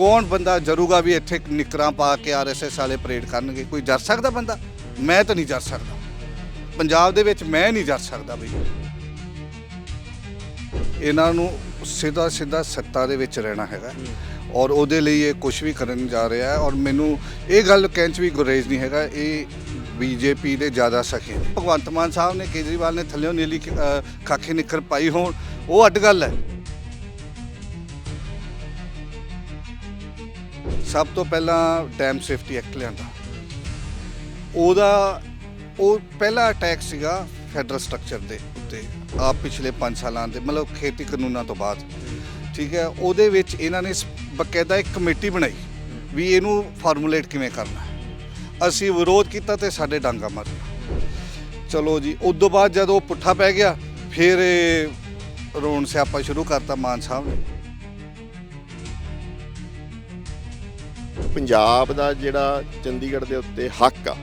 ਕੌਣ ਬੰਦਾ ਜਰੂਗਾ ਵੀ ਇੱਥੇ ਨਿਕਰਾਂ ਪਾ ਕੇ ਆਰਐਸਐਸ ਵਾਲੇ ਪਰੇਡ ਕਰਨਗੇ? ਕੋਈ ਜਰ ਸਕਦਾ ਬੰਦਾ? ਮੈਂ ਤਾਂ ਨਹੀਂ ਜਰ ਸਕਦਾ। ਪੰਜਾਬ ਦੇ ਵਿੱਚ ਮੈਂ ਨਹੀਂ ਜਰ ਸਕਦਾ ਬਈ। ਇਹਨਾਂ ਨੂੰ ਸਿੱਧਾ ਸਿੱਧਾ ਸੱਤਾ ਦੇ ਵਿੱਚ ਰਹਿਣਾ ਹੈਗਾ। ਔਰ ਉਹਦੇ ਲਈ ਇਹ ਕੁਝ ਵੀ ਕਰਨ ਜਾ ਰਿਹਾ ਹੈ। ਔਰ ਮੈਨੂੰ ਇਹ ਗੱਲ ਕਹਿਣ 'ਚ ਵੀ ਗੁਰੇਜ਼ ਨਹੀਂ ਹੈਗਾ। ਇਹ ਬੀਜੇਪੀ ਦੇ ਜ਼ਿਆਦਾ ਸਖੇ ਭਗਵੰਤ ਮਾਨ ਸਾਹਿਬ ਨੇ ਕੇਜਰੀਵਾਲ ਨੇ ਥੱਲਿਓਂ ਨੀਲੀ ਅ, ਖਾਕੀ ਨਿੱਕਰ ਪਾਈ ਹੋਣ। ਉਹ ਅੱਡ ਗੱਲ ਹੈ। ਸਭ ਤੋਂ ਪਹਿਲਾਂ ਡੈਮ ਸੇਫਟੀ ਐਕਟ ਲਿਆਂਦਾ। ਉਹਦਾ, ਉਹ ਪਹਿਲਾ ਅਟੈਕ ਸੀਗਾ ਫੈਡਰਲ ਸਟਰਕਚਰ ਦੇ ਉੱਤੇ ਆ ਪਿਛਲੇ 5 ਸਾਲਾਂ ਦੇ, ਮਤਲਬ ਖੇਤੀ ਕਾਨੂੰਨਾਂ ਤੋਂ ਬਾਅਦ। ਠੀਕ ਹੈ, ਉਹਦੇ ਵਿੱਚ ਇਹਨਾਂ ਨੇ ਸ- ਬਕਾਇਦਾ ਇੱਕ ਕਮੇਟੀ ਬਣਾਈ ਵੀ ਇਹਨੂੰ ਫਾਰਮੂਲੇਟ ਕਿਵੇਂ ਕਰਨਾ ਅਸੀਂ ਵਿਰੋਧ ਕੀਤਾ ਤੇ ਸਾਡੇ ਡਾਂਗਾ ਮਾਰੀਆਂ। ਚਲੋ ਜੀ, ਉਸ ਤੋਂ ਬਾਅਦ ਜਦੋਂ ਉਹ ਪੁੱਠਾ ਪੈ ਗਿਆ, ਫਿਰ ਇਹ ਰੋਣ ਸਿਆਪਾ ਸ਼ੁਰੂ ਕਰਤਾ ਮਾਨ ਸਾਹਿਬ ਨੇ। ਪੰਜਾਬ ਦਾ ਜਿਹੜਾ ਚੰਡੀਗੜ੍ਹ ਦੇ ਉੱਤੇ ਹੱਕ ਆ,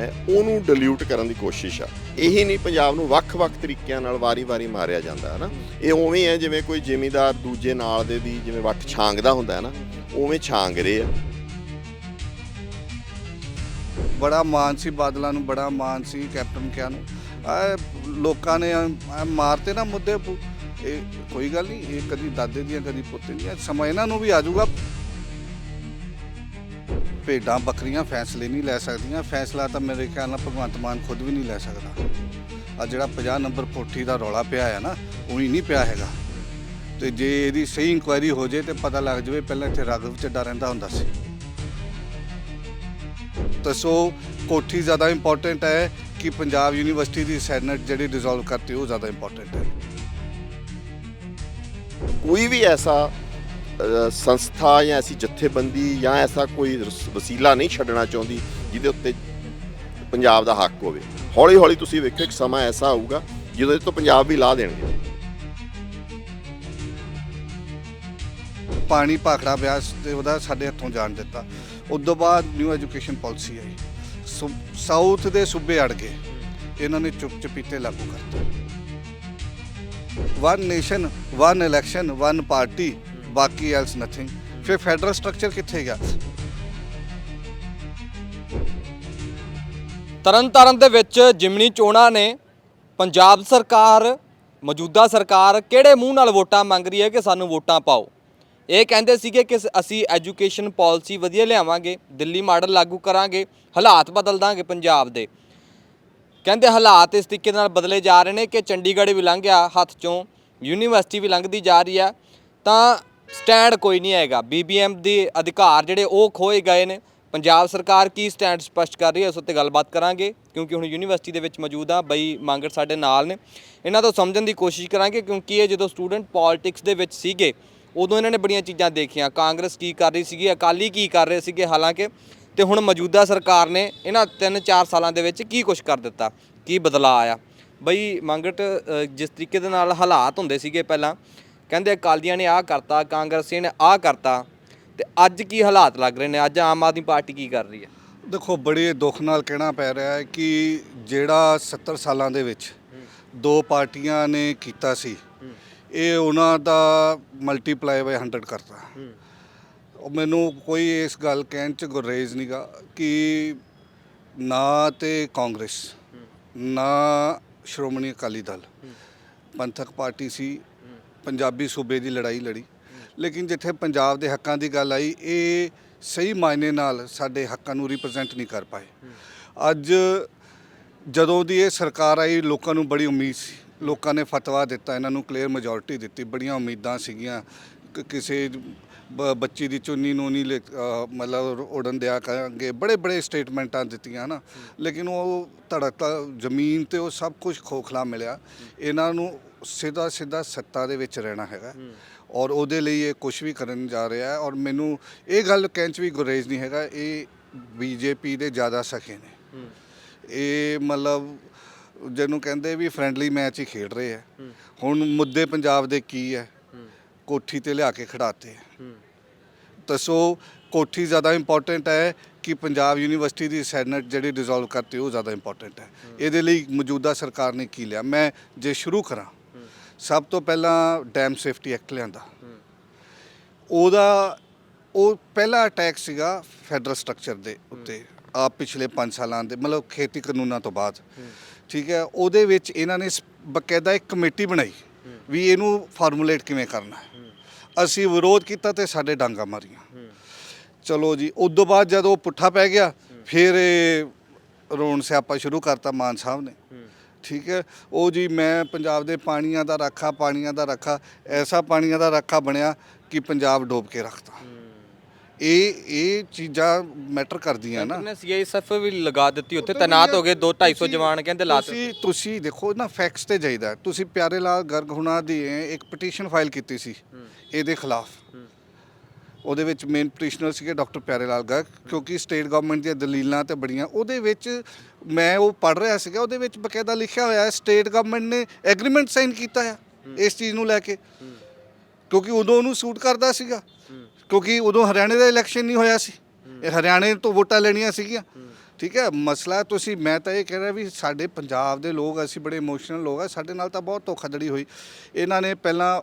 ਹੈ, ਉਹਨੂੰ ਡਿਲੂਟ ਕਰਨ ਦੀ ਕੋਸ਼ਿਸ਼ ਆ। ਇਹੀ ਨਹੀਂ ਪੰਜਾਬ ਨੂੰ ਵੱਖ-ਵੱਖ ਤਰੀਕਿਆਂ ਨਾਲ ਵਾਰੀ-ਵਾਰੀ ਮਾਰਿਆ ਜਾਂਦਾ ਹੈ ਨਾ ਇਹ ਉਵੇਂ ਹੈ ਜਿਵੇਂ ਕੋਈ ਜ਼ਿਮੀਦਾਰ ਦੂਜੇ ਨਾਲ ਦੇ ਦੀ ਜਿਵੇਂ ਵੱਟ ਛਾਂਗਦਾ ਹੁੰਦਾ ਹੈ ਨਾ ਉਵੇਂ ਛਾਂਗ ਰਹੇ ਆ। ਬੜਾ ਮਾਨ ਸੀ ਬਾਦਲਾਂ ਨੂੰ, ਬੜਾ ਮਾਨ ਸੀ ਕੈਪਟਨ ਕਿਆ ਨੂੰ। ਲੋਕਾਂ ਨੇ ਮਾਰਤੇ ਨਾ ਮੁੱਦੇ ਇਹ ਕੋਈ ਗੱਲ ਨਹੀਂ, ਇਹ ਕਦੀ ਦਾਦੇ ਦੀਆਂ, ਕਦੀ ਪੋਤੇ ਦੀਆਂ, ਸਮਾਂ ਇਹਨਾਂ ਨੂੰ ਵੀ ਆ ਜਾਊਗਾ। ਭੇਡਾਂ ਬੱਕਰੀਆਂ ਫੈਸਲੇ ਨਹੀਂ ਲੈ ਸਕਦੀਆਂ। ਫੈਸਲਾ ਤਾਂ ਮੇਰੇ ਖਿਆਲ ਨਾਲ ਭਗਵੰਤ ਮਾਨ ਖੁਦ ਵੀ ਨਹੀਂ ਲੈ ਸਕਦਾ। ਆ ਜਿਹੜਾ 50 ਨੰਬਰ ਕੋਠੀ ਦਾ ਰੌਲਾ ਪਿਆ ਹੈ ਨਾ, ਉਹੀ ਨਹੀਂ ਪਿਆ ਹੈਗਾ। ਤੇ ਜੇ ਇਹਦੀ ਸਹੀ ਇਨਕੁਆਇਰੀ ਹੋ ਜੇ ਤੇ ਪਤਾ ਲੱਗ ਜਾਵੇ ਪਹਿਲਾਂ ਇੱਥੇ ਰਾਘਵ ਚੱਡਾ ਰਹਿੰਦਾ ਹੁੰਦਾ ਸੀ। ਤਾਂ ਸੋ ਕੋਠੀ ਜ਼ਿਆਦਾ ਇੰਪੋਰਟੈਂਟ ਹੈ ਕਿ ਪੰਜਾਬ ਯੂਨੀਵਰਸਿਟੀ ਦੀ ਸੈਨੇਟ ਜਿਹੜੀ ਡਿਸੋਲਵ ਕਰਤੀ ਉਹ ਜ਼ਿਆਦਾ ਇੰਪੋਰਟੈਂਟ ਹੈ। ਕੋਈ ਵੀ ਐਸਾ ਸੰਸਥਾ ਜਾਂ ਐਸੀ ਜਥੇਬੰਦੀ ਜਾਂ ਐਸਾ ਕੋਈ ਰਸ- ਵਸੀਲਾ ਨਹੀਂ ਛੱਡਣਾ ਚਾਹੁੰਦੀ ਜਿਹਦੇ ਉੱਤੇ ਪੰਜਾਬ ਦਾ ਹੱਕ ਹੋਵੇ। ਹੌਲੀ ਹੌਲੀ ਤੁਸੀਂ ਵੇਖੋ, ਇੱਕ ਸਮਾਂ ਐਸਾ ਆਊਗਾ ਜਦੋਂ ਇਹ ਤੋਂ ਪੰਜਾਬ ਵੀ ਲਾਹ ਦੇਣਗੇ। ਪਾਣੀ ਭਾਖੜਾ ਬਿਆਸ ਤੇ ਉਹਦਾ ਸਾਡੇ ਹੱਥੋਂ ਜਾਣ ਦਿੱਤਾ। ਉਸ ਤੋਂ ਬਾਅਦ ਨਿਊ ਐਜੂਕੇਸ਼ਨ ਪਾਲਿਸੀ ਆਈ। ਸੋ ਸਾਊਥ ਦੇ ਸੂਬੇ ਅੜ ਗਏ। ਇਹਨਾਂ ਨੇ ਚੁੱਪ ਚਪੀਤੇ ਲਾਗੂ ਕਰਤਾ। One nation one election one party ਬਾਕੀ ਐਲਸ ਨਥਿੰਗ ਫਿਰ ਫੈਡਰਲ ਸਟਰਕਚਰ ਕਿੱਥੇ ਗਿਆ? ਤਰਨਤਾਰਨ ਦੇ ਵਿੱਚ ਜਿਮਨੀ ਚੋਣਾਂ ਨੇ ਪੰਜਾਬ ਸਰਕਾਰ, ਮੌਜੂਦਾ ਸਰਕਾਰ ਕਿਹੜੇ ਮੂੰਹ ਨਾਲ ਵੋਟਾਂ ਮੰਗ ਰਹੀ ਹੈ ਕਿ ਸਾਨੂੰ ਵੋਟਾਂ ਪਾਓ? ਇਹ ਕਹਿੰਦੇ ਸੀਗੇ ਕਿ ਅਸੀਂ ਐਜੂਕੇਸ਼ਨ ਪਾਲਿਸੀ ਵਧੀਆ ਲਿਆਵਾਂਗੇ, ਦਿੱਲੀ ਮਾਡਲ ਲਾਗੂ ਕਰਾਂਗੇ, ਹਾਲਾਤ ਬਦਲ ਦਾਂਗੇ ਪੰਜਾਬ ਦੇ। ਕਹਿੰਦੇ ਹਾਲਾਤ ਇਸ ਤਰੀਕੇ ਨਾਲ ਬਦਲੇ ਜਾ ਰਹੇ ਨੇ ਕਿ ਚੰਡੀਗੜ੍ਹ ਵੀ ਲੰਘ ਗਿਆ ਹੱਥ ਚੋਂ, ਯੂਨੀਵਰਸਿਟੀ ਵੀ ਲੰਘਦੀ ਜਾ ਰਹੀ ਆ ਤਾਂ ਸਟੈਂਡ ਕੋਈ ਨਹੀਂ ਹੈਗਾ। ਬੀਬੀਐਮ ਦੇ ਅਧਿਕਾਰ ਜਿਹੜੇ ਉਹ ਖੋਏ ਗਏ ਨੇ। ਪੰਜਾਬ ਸਰਕਾਰ ਕੀ ਸਟੈਂਡ ਸਪਸ਼ਟ ਕਰ ਰਹੀ ਹੈ, ਉਸ ਉੱਤੇ ਗੱਲਬਾਤ ਕਰਾਂਗੇ। ਕਿਉਂਕਿ ਹੁਣ ਯੂਨੀਵਰਸਿਟੀ ਦੇ ਵਿੱਚ ਮੌਜੂਦ ਆ, ਬਈ ਮੰਗੜ ਸਾਡੇ ਨਾਲ ਨੇ। ਇਹਨਾਂ ਤੋਂ ਸਮਝਣ ਦੀ ਕੋਸ਼ਿਸ਼ ਕਰਾਂਗੇ, ਕਿਉਂਕਿ ਇਹ ਜਦੋਂ ਸਟੂਡੈਂਟ ਪੋਲਿਟਿਕਸ ਦੇ ਵਿੱਚ ਸੀਗੇ, ਉਦੋਂ ਇਹਨਾਂ ਨੇ ਬੜੀਆਂ ਚੀਜ਼ਾਂ ਦੇਖੀਆਂ। ਕਾਂਗਰਸ ਕੀ ਕਰ ਰਹੀ ਸੀਗੀ, ਅਕਾਲੀ ਕੀ ਕਰ ਰਹੇ ਸੀਗੇ ਹਾਲਾਂਕਿ, ਤੇ ਹੁਣ ਮੌਜੂਦਾ ਸਰਕਾਰ ਨੇ ਇਹਨਾਂ 3-4 ਸਾਲਾਂ ਦੇ ਵਿੱਚ ਕੀ ਕੁਝ ਕਰ ਦਿੱਤਾ, ਕੀ ਬਦਲਾਅ ਆਇਆ। ਬਈ ਮੰਗਟ ਜਿਸ ਤਰੀਕੇ ਦੇ ਨਾਲ ਹਾਲਾਤ ਹੁੰਦੇ ਸੀਗੇ ਪਹਿਲਾਂ ਕਹਿੰਦੇ ਅਕਾਲੀਆਂ ਨੇ ਆਹ ਕਰਤਾ ਕਾਂਗਰਸੀਆਂ ਨੇ ਆਹ ਕਰਤਾ, ਤੇ ਅੱਜ ਕੀ ਹਾਲਾਤ ਲੱਗ ਰਹੇ ਨੇ? ਅੱਜ ਆਮ ਆਦਮੀ ਪਾਰਟੀ ਕੀ ਕਰ ਰਹੀ ਹੈ? ਦੇਖੋ, ਬੜੇ ਦੁੱਖ ਨਾਲ ਕਹਿਣਾ ਪੈ ਰਿਹਾ ਹੈ ਕਿ ਜਿਹੜਾ 70 ਸਾਲਾਂ ਦੇ ਵਿੱਚ ਦੋ ਪਾਰਟੀਆਂ ਨੇ ਕੀਤਾ ਸੀ, ਇਹ ਉਹਨਾਂ ਦਾ ਮਲਟੀਪਲਾਈ ਬਾਈ 100 ਕਰਤਾ। ਉਹ ਮੈਨੂੰ ਕੋਈ ਇਸ ਗੱਲ ਕਹਿਣ ਚ ਗੁਰੇਜ਼ ਨਹੀਂਗਾ ਕਿ ਨਾ ਤੇ ਕਾਂਗਰਸ, ਨਾ ਸ਼੍ਰੋਮਣੀ ਅਕਾਲੀ ਦਲ, ਪੰਥਕ ਪਾਰਟੀ ਸੀ ਪੰਜਾਬੀ ਸੂਬੇ ਦੀ ਲੜਾਈ ਲੜੀ। ਲੇਕਿਨ ਜਿੱਥੇ ਪੰਜਾਬ ਦੇ ਹੱਕਾਂ ਦੀ ਗੱਲ ਆਈ, ਇਹ ਸਹੀ ਮਾਇਨੇ ਨਾਲ ਸਾਡੇ ਹੱਕਾਂ ਨੂੰ ਰਿਪਰੈਜ਼ੈਂਟ ਨਹੀਂ ਕਰ ਪਾਏ। ਅੱਜ ਜਦੋਂ ਦੀ ਇਹ ਸਰਕਾਰ ਆਈ, ਲੋਕਾਂ ਨੂੰ ਬੜੀ ਉਮੀਦ ਸੀ। ਲੋਕਾਂ ਨੇ ਫਤਵਾ ਦਿੱਤਾ, ਇਹਨਾਂ ਨੂੰ ਕਲੀਅਰ ਮੈਜੋਰਿਟੀ ਦਿੱਤੀ। ਬੜੀਆਂ ਉਮੀਦਾਂ ਸੀਗੀਆਂ। ਕਿਸੇ ਬ- ਬੱਚੀ ਦੀ ਚੁੰਨੀ ਨੂੰ ਨਹੀਂ ਲੈ- ਮਤਲਬ ਉਡਣ ਦਿਆ ਕਰਾਂਗੇ। ਬੜੇ ਬੜੇ ਸਟੇਟਮੈਂਟਾਂ ਦਿੱਤੀਆਂ ਨਾ ਲੇਕਿਨ ਉਹ ਧੜਕਤਾ ਜ਼ਮੀਨ ਤੇ ਉਹ ਸਭ ਕੁਝ ਖੋਖਲਾ ਮਿਲਿਆ। ਇਹਨਾਂ ਨੂੰ ਸਿੱਧਾ ਸਿੱਧਾ ਸੱਤਾ ਦੇ ਵਿੱਚ ਰਹਿਣਾ ਹੈਗਾ। ਔਰ ਉਹਦੇ ਲਈ ਇਹ ਕੁਝ ਵੀ ਕਰਨ ਜਾ ਰਿਹਾ ਹੈ। ਔਰ ਮੈਨੂੰ ਇਹ ਗੱਲ ਕਹਿਣ 'ਚ ਵੀ ਗੁਰੇਜ਼ ਨਹੀਂ ਹੈਗਾ, ਇਹ ਬੀਜੇਪੀ ਦੇ ਜ਼ਿਆਦਾ ਸਖੇ ਨੇ। ਇਹ ਮਤਲਬ ਜਿਹਨੂੰ ਕਹਿੰਦੇ ਵੀ ਫ੍ਰੈਂਡਲੀ ਮੈਚ ਹੀ ਖੇਡ ਰਹੇ ਆ ਹੁਣ ਮੁੱਦੇ ਪੰਜਾਬ ਦੇ ਕੀ ਹੈ? ਕੋਠੀ ਤੇ ਲਿਆ ਕੇ ਖੜਾਤੇ ਤਾਂ ਸੋ ਕੋਠੀ ਜ਼ਿਆਦਾ ਇੰਪੋਰਟੈਂਟ ਹੈ ਕਿ ਪੰਜਾਬ ਯੂਨੀਵਰਸਿਟੀ ਦੀ ਸੈਨੇਟ ਜਿਹੜੀ ਡਿਸੋਲਵ ਕਰਤੀ ਉਹ ਜ਼ਿਆਦਾ ਇੰਪੋਰਟੈਂਟ ਹੈ। ਇਹਦੇ ਲਈ ਮੌਜੂਦਾ ਸਰਕਾਰ ਨੇ ਕੀ ਲਿਆ? ਮੈਂ ਜੇ ਸ਼ੁਰੂ ਕਰਾਂ ਸਭ ਤੋਂ ਪਹਿਲਾਂ ਡੈਮ ਸੇਫਟੀ ਐਕਟ ਲਿਆਂਦਾ। ਉਹਦਾ, ਉਹ ਪਹਿਲਾ ਅਟੈਕ ਸੀਗਾ ਫੈਡਰਲ ਸਟਰਕਚਰ ਦੇ ਉੱਤੇ। ਆ ਪਿਛਲੇ 5 ਸਾਲਾਂ ਦੇ, ਮਤਲਬ ਖੇਤੀ ਕਾਨੂੰਨਾਂ ਤੋਂ ਬਾਅਦ। ਠੀਕ ਹੈ, ਉਹਦੇ ਵਿੱਚ ਇਹਨਾਂ ਨੇ ਸ- ਬਕਾਇਦਾ ਇੱਕ ਕਮੇਟੀ ਬਣਾਈ ਵੀ ਇਹਨੂੰ ਫਾਰਮੂਲੇਟ ਕਿਵੇਂ ਕਰਨਾ ਅਸੀਂ ਵਿਰੋਧ ਕੀਤਾ ਤੇ ਸਾਡੇ ਡਾਂਗਾ ਮਾਰੀਆਂ। ਚਲੋ ਜੀ ਉਸ ਤੋਂ ਬਾਅਦ ਜਦੋਂ ਪੁੱਠਾ ਪੈ ਗਿਆ, ਫਿਰ ਰੋਣ ਸਿਆਪਾ ਸ਼ੁਰੂ ਕਰਤਾ ਮਾਨ ਸਾਹਿਬ ਨੇ। ਠੀਕ ਹੈ? ਉਹ ਜੀ ਮੈਂ ਪੰਜਾਬ ਦੇ ਪਾਣੀਆਂ ਦਾ ਰਾਖਾ ਪਾਣੀਆਂ ਦਾ ਰਾਖਾ ਐਸਾ ਪਾਣੀਆਂ ਦਾ ਰਾਖਾ ਬਣਿਆ ਕਿ ਪੰਜਾਬ ਡੋਬ ਕੇ ਰੱਖਤਾ। ਇਹ ਇਹ ਚੀਜ਼ਾਂ ਮੈਟਰ ਕਰਦੀਆਂ ਨਾ। ਨੇ ਸੀਆਈਐਸਐਫ ਵੀ ਲਗਾ ਦਿੱਤੀ ਉੱਥੇ ਤਾਇਨਾਤ ਹੋ ਗਏ 2 250 ਜਵਾਨ ਕਹਿੰਦੇ ਲਾ ਦਿੱਤੇ ਤੁਸੀਂ ਤੁਸੀਂ ਦੇਖੋ ਨਾ ਫੈਕਟਸ ਤੇ ਜਾਈਦਾ। ਤੁਸੀਂ ਪਿਆਰੇ ਲਾਲ ਗਰਗ ਹੁਣਾਂ ਦੀ ਇੱਕ ਪਟੀਸ਼ਨ ਫਾਈਲ ਕੀਤੀ ਸੀ ਇਹਦੇ ਖਿਲਾਫ। ਉਹਦੇ ਵਿੱਚ ਮੇਨ ਪਟੀਸ਼ਨਰ ਸੀਗੇ ਡਾਕਟਰ ਪਿਆਰੇ ਲਾਲ ਗਰਗ, ਕਿਉਂਕਿ ਸਟੇਟ ਗਵਰਨਮੈਂਟ ਦੀਆਂ ਦਲੀਲਾਂ ਤੇ ਬੜੀਆਂ, ਉਹਦੇ ਵਿੱਚ ਮੈਂ ਉਹ ਪੜ੍ਹ ਰਿਹਾ ਸੀਗਾ, ਉਹਦੇ ਵਿੱਚ ਬਕਾਇਦਾ ਲਿਖਿਆ ਹੋਇਆ ਹੈ ਸਟੇਟ ਗਵਰਨਮੈਂਟ ਨੇ ਐਗਰੀਮੈਂਟ ਸਾਈਨ ਕੀਤਾ ਹੈ ਇਸ ਚੀਜ਼ ਨੂੰ ਲੈ ਕੇ। ਕਿਉਂਕਿ ਉਦੋਂ ਉਹਨੂੰ ਸੂਟ ਕਰਦਾ ਸੀਗਾ, ਕਿਉਂਕਿ ਉਦੋਂ ਹਰਿਆਣੇ ਦਾ ਇਲੈਕਸ਼ਨ ਨਹੀਂ ਹੋਇਆ ਸੀ। ਇਹ ਹਰਿਆਣੇ ਤੋਂ ਵੋਟਾਂ ਲੈਣੀਆਂ ਸੀਗੀਆਂ। ਠੀਕ ਹੈ, ਮਸਲਾ ਤੁਸੀਂ, ਮੈਂ ਤਾਂ ਇਹ ਕਹਿ ਰਿਹਾ ਵੀ ਸਾਡੇ ਪੰਜਾਬ ਦੇ ਲੋਕ, ਅਸੀਂ ਬੜੇ ਇਮੋਸ਼ਨਲ ਲੋਕ ਆ ਸਾਡੇ ਨਾਲ ਤਾਂ ਬਹੁਤ ਧੋਖਾਧੜੀ ਹੋਈ। ਇਹਨਾਂ ਨੇ ਪਹਿਲਾਂ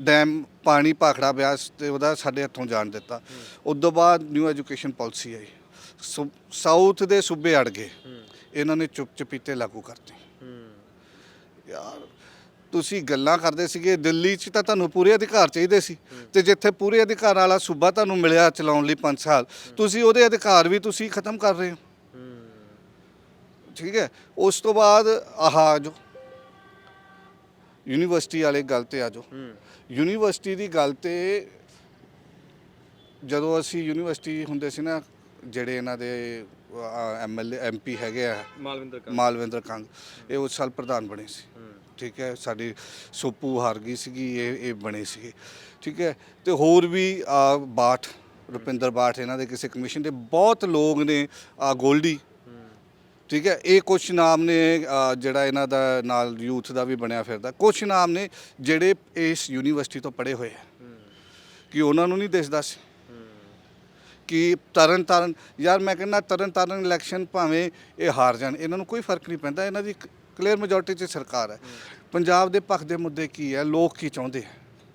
ਡੈਮ ਪਾਣੀ ਭਾਖੜਾ ਬਿਆਸ ਤੇ ਉਹਦਾ ਸਾਡੇ ਹੱਥੋਂ ਜਾਣ ਦਿੱਤਾ। ਉਸ ਤੋਂ ਬਾਅਦ ਨਿਊ ਐਜੂਕੇਸ਼ਨ ਪਾਲਿਸੀ ਆਈ। ਸੋ- ਸਾਊਥ ਦੇ ਸੂਬੇ ਅੜ ਗਏ। ਇਹਨਾਂ ਨੇ ਚੁੱਪ ਚਪੀਤੇ ਲਾਗੂ ਕਰਤੇ। ਯਾਰ ਤੁਸੀਂ ਗੱਲਾਂ ਕਰਦੇ ਸੀਗੇ ਦਿੱਲੀ 'ਚ ਤਾਂ ਤੁਹਾਨੂੰ ਪੂਰੇ ਅਧਿਕਾਰ ਚਾਹੀਦੇ ਸੀ। ਤੇ ਜਿੱਥੇ ਪੂਰੇ ਅਧਿਕਾਰ ਵਾਲਾ ਸੂਬਾ ਤੁਹਾਨੂੰ ਮਿਲਿਆ ਚਲਾਉਣ ਲਈ 5 ਸਾਲ ਤੁਸੀਂ ਉਹਦੇ ਅਧਿਕਾਰ ਵੀ ਤੁਸੀਂ ਖਤਮ ਕਰ ਰਹੇ ਹੋ। ਠੀਕ ਹੈ? ਉਸ ਤੋਂ ਬਾਅਦ ਆਹ ਆ ਜੋ ਯੂਨੀਵਰਸਿਟੀ ਵਾਲੇ ਗੱਲ ਤੇ ਆ ਜਾਓ। ਯੂਨੀਵਰਸਿਟੀ ਦੀ ਗੱਲ ਤੇ ਜਦੋਂ ਅਸੀਂ ਯੂਨੀਵਰਸਿਟੀ ਹੁੰਦੇ ਸੀ ਨਾ ਜਿਹੜੇ ਇਹਨਾਂ ਦੇ ਐਮਐਲਏ ਐਮਪੀ ਹੈਗੇ ਆ ਮਾਲਵਿੰਦਰ ਮਾਲਵਿੰਦਰ ਕੰਗ ਇਹ ਉਸ ਸਾਲ ਪ੍ਰਧਾਨ ਬਣੇ ਸੀ। ਠੀਕ ਹੈ ਸਾਡੀ ਸੋਪੂ ਹਾਰ ਗਈ ਸੀਗੀ ਇਹ ਇਹ ਬਣੇ ਸੀਗੇ। ਠੀਕ ਹੈ ਤੇ ਹੋਰ ਵੀ ਆ, ਬਾਠ ਰੁਪਿੰਦਰ ਬਾਠ ਇਹਨਾਂ ਦੇ ਕਿਸੇ ਕਮਿਸ਼ਨ ਦੇ ਬਹੁਤ ਲੋਕ ਨੇ ਆ ਗੋਲਡੀ। ਠੀਕ ਹੈ ਇਹ ਕੁਛ ਨਾਮ ਨੇ ਅ, ਜਿਹੜਾ ਇਹਨਾਂ ਦਾ ਨਾਲ ਯੂਥ ਦਾ ਵੀ ਬਣਿਆ ਫਿਰਦਾ। ਕੁਛ ਨਾਮ ਨੇ ਜਿਹੜੇ ਇਸ ਯੂਨੀਵਰਸਿਟੀ ਤੋਂ ਪੜ੍ਹੇ ਹੋਏ ਆ ਕਿ ਉਹਨਾਂ ਨੂੰ ਨਹੀਂ ਦਿਸਦਾ ਸੀ। ਕਿ ਤਰਨ ਤਾਰਨ ਯਾਰ ਮੈਂ ਕਹਿੰਦਾ ਤਰਨ ਤਾਰਨ ਇਲੈਕਸ਼ਨ ਭਾਵੇਂ ਇਹ ਹਾਰ ਜਾਣ ਇਹਨਾਂ ਨੂੰ ਕੋਈ ਫ਼ਰਕ ਨਹੀਂ ਪੈਂਦਾ। ਇਹਨਾਂ ਦੀ ਕਲੀਅਰ ਮੈਜੋਰਟੀ 'ਚ ਸਰਕਾਰ ਹੈ। ਪੰਜਾਬ ਦੇ ਪੱਖ ਦੇ ਮੁੱਦੇ ਕੀ ਹੈ ਲੋਕ ਕੀ ਚਾਹੁੰਦੇ ਹੈ?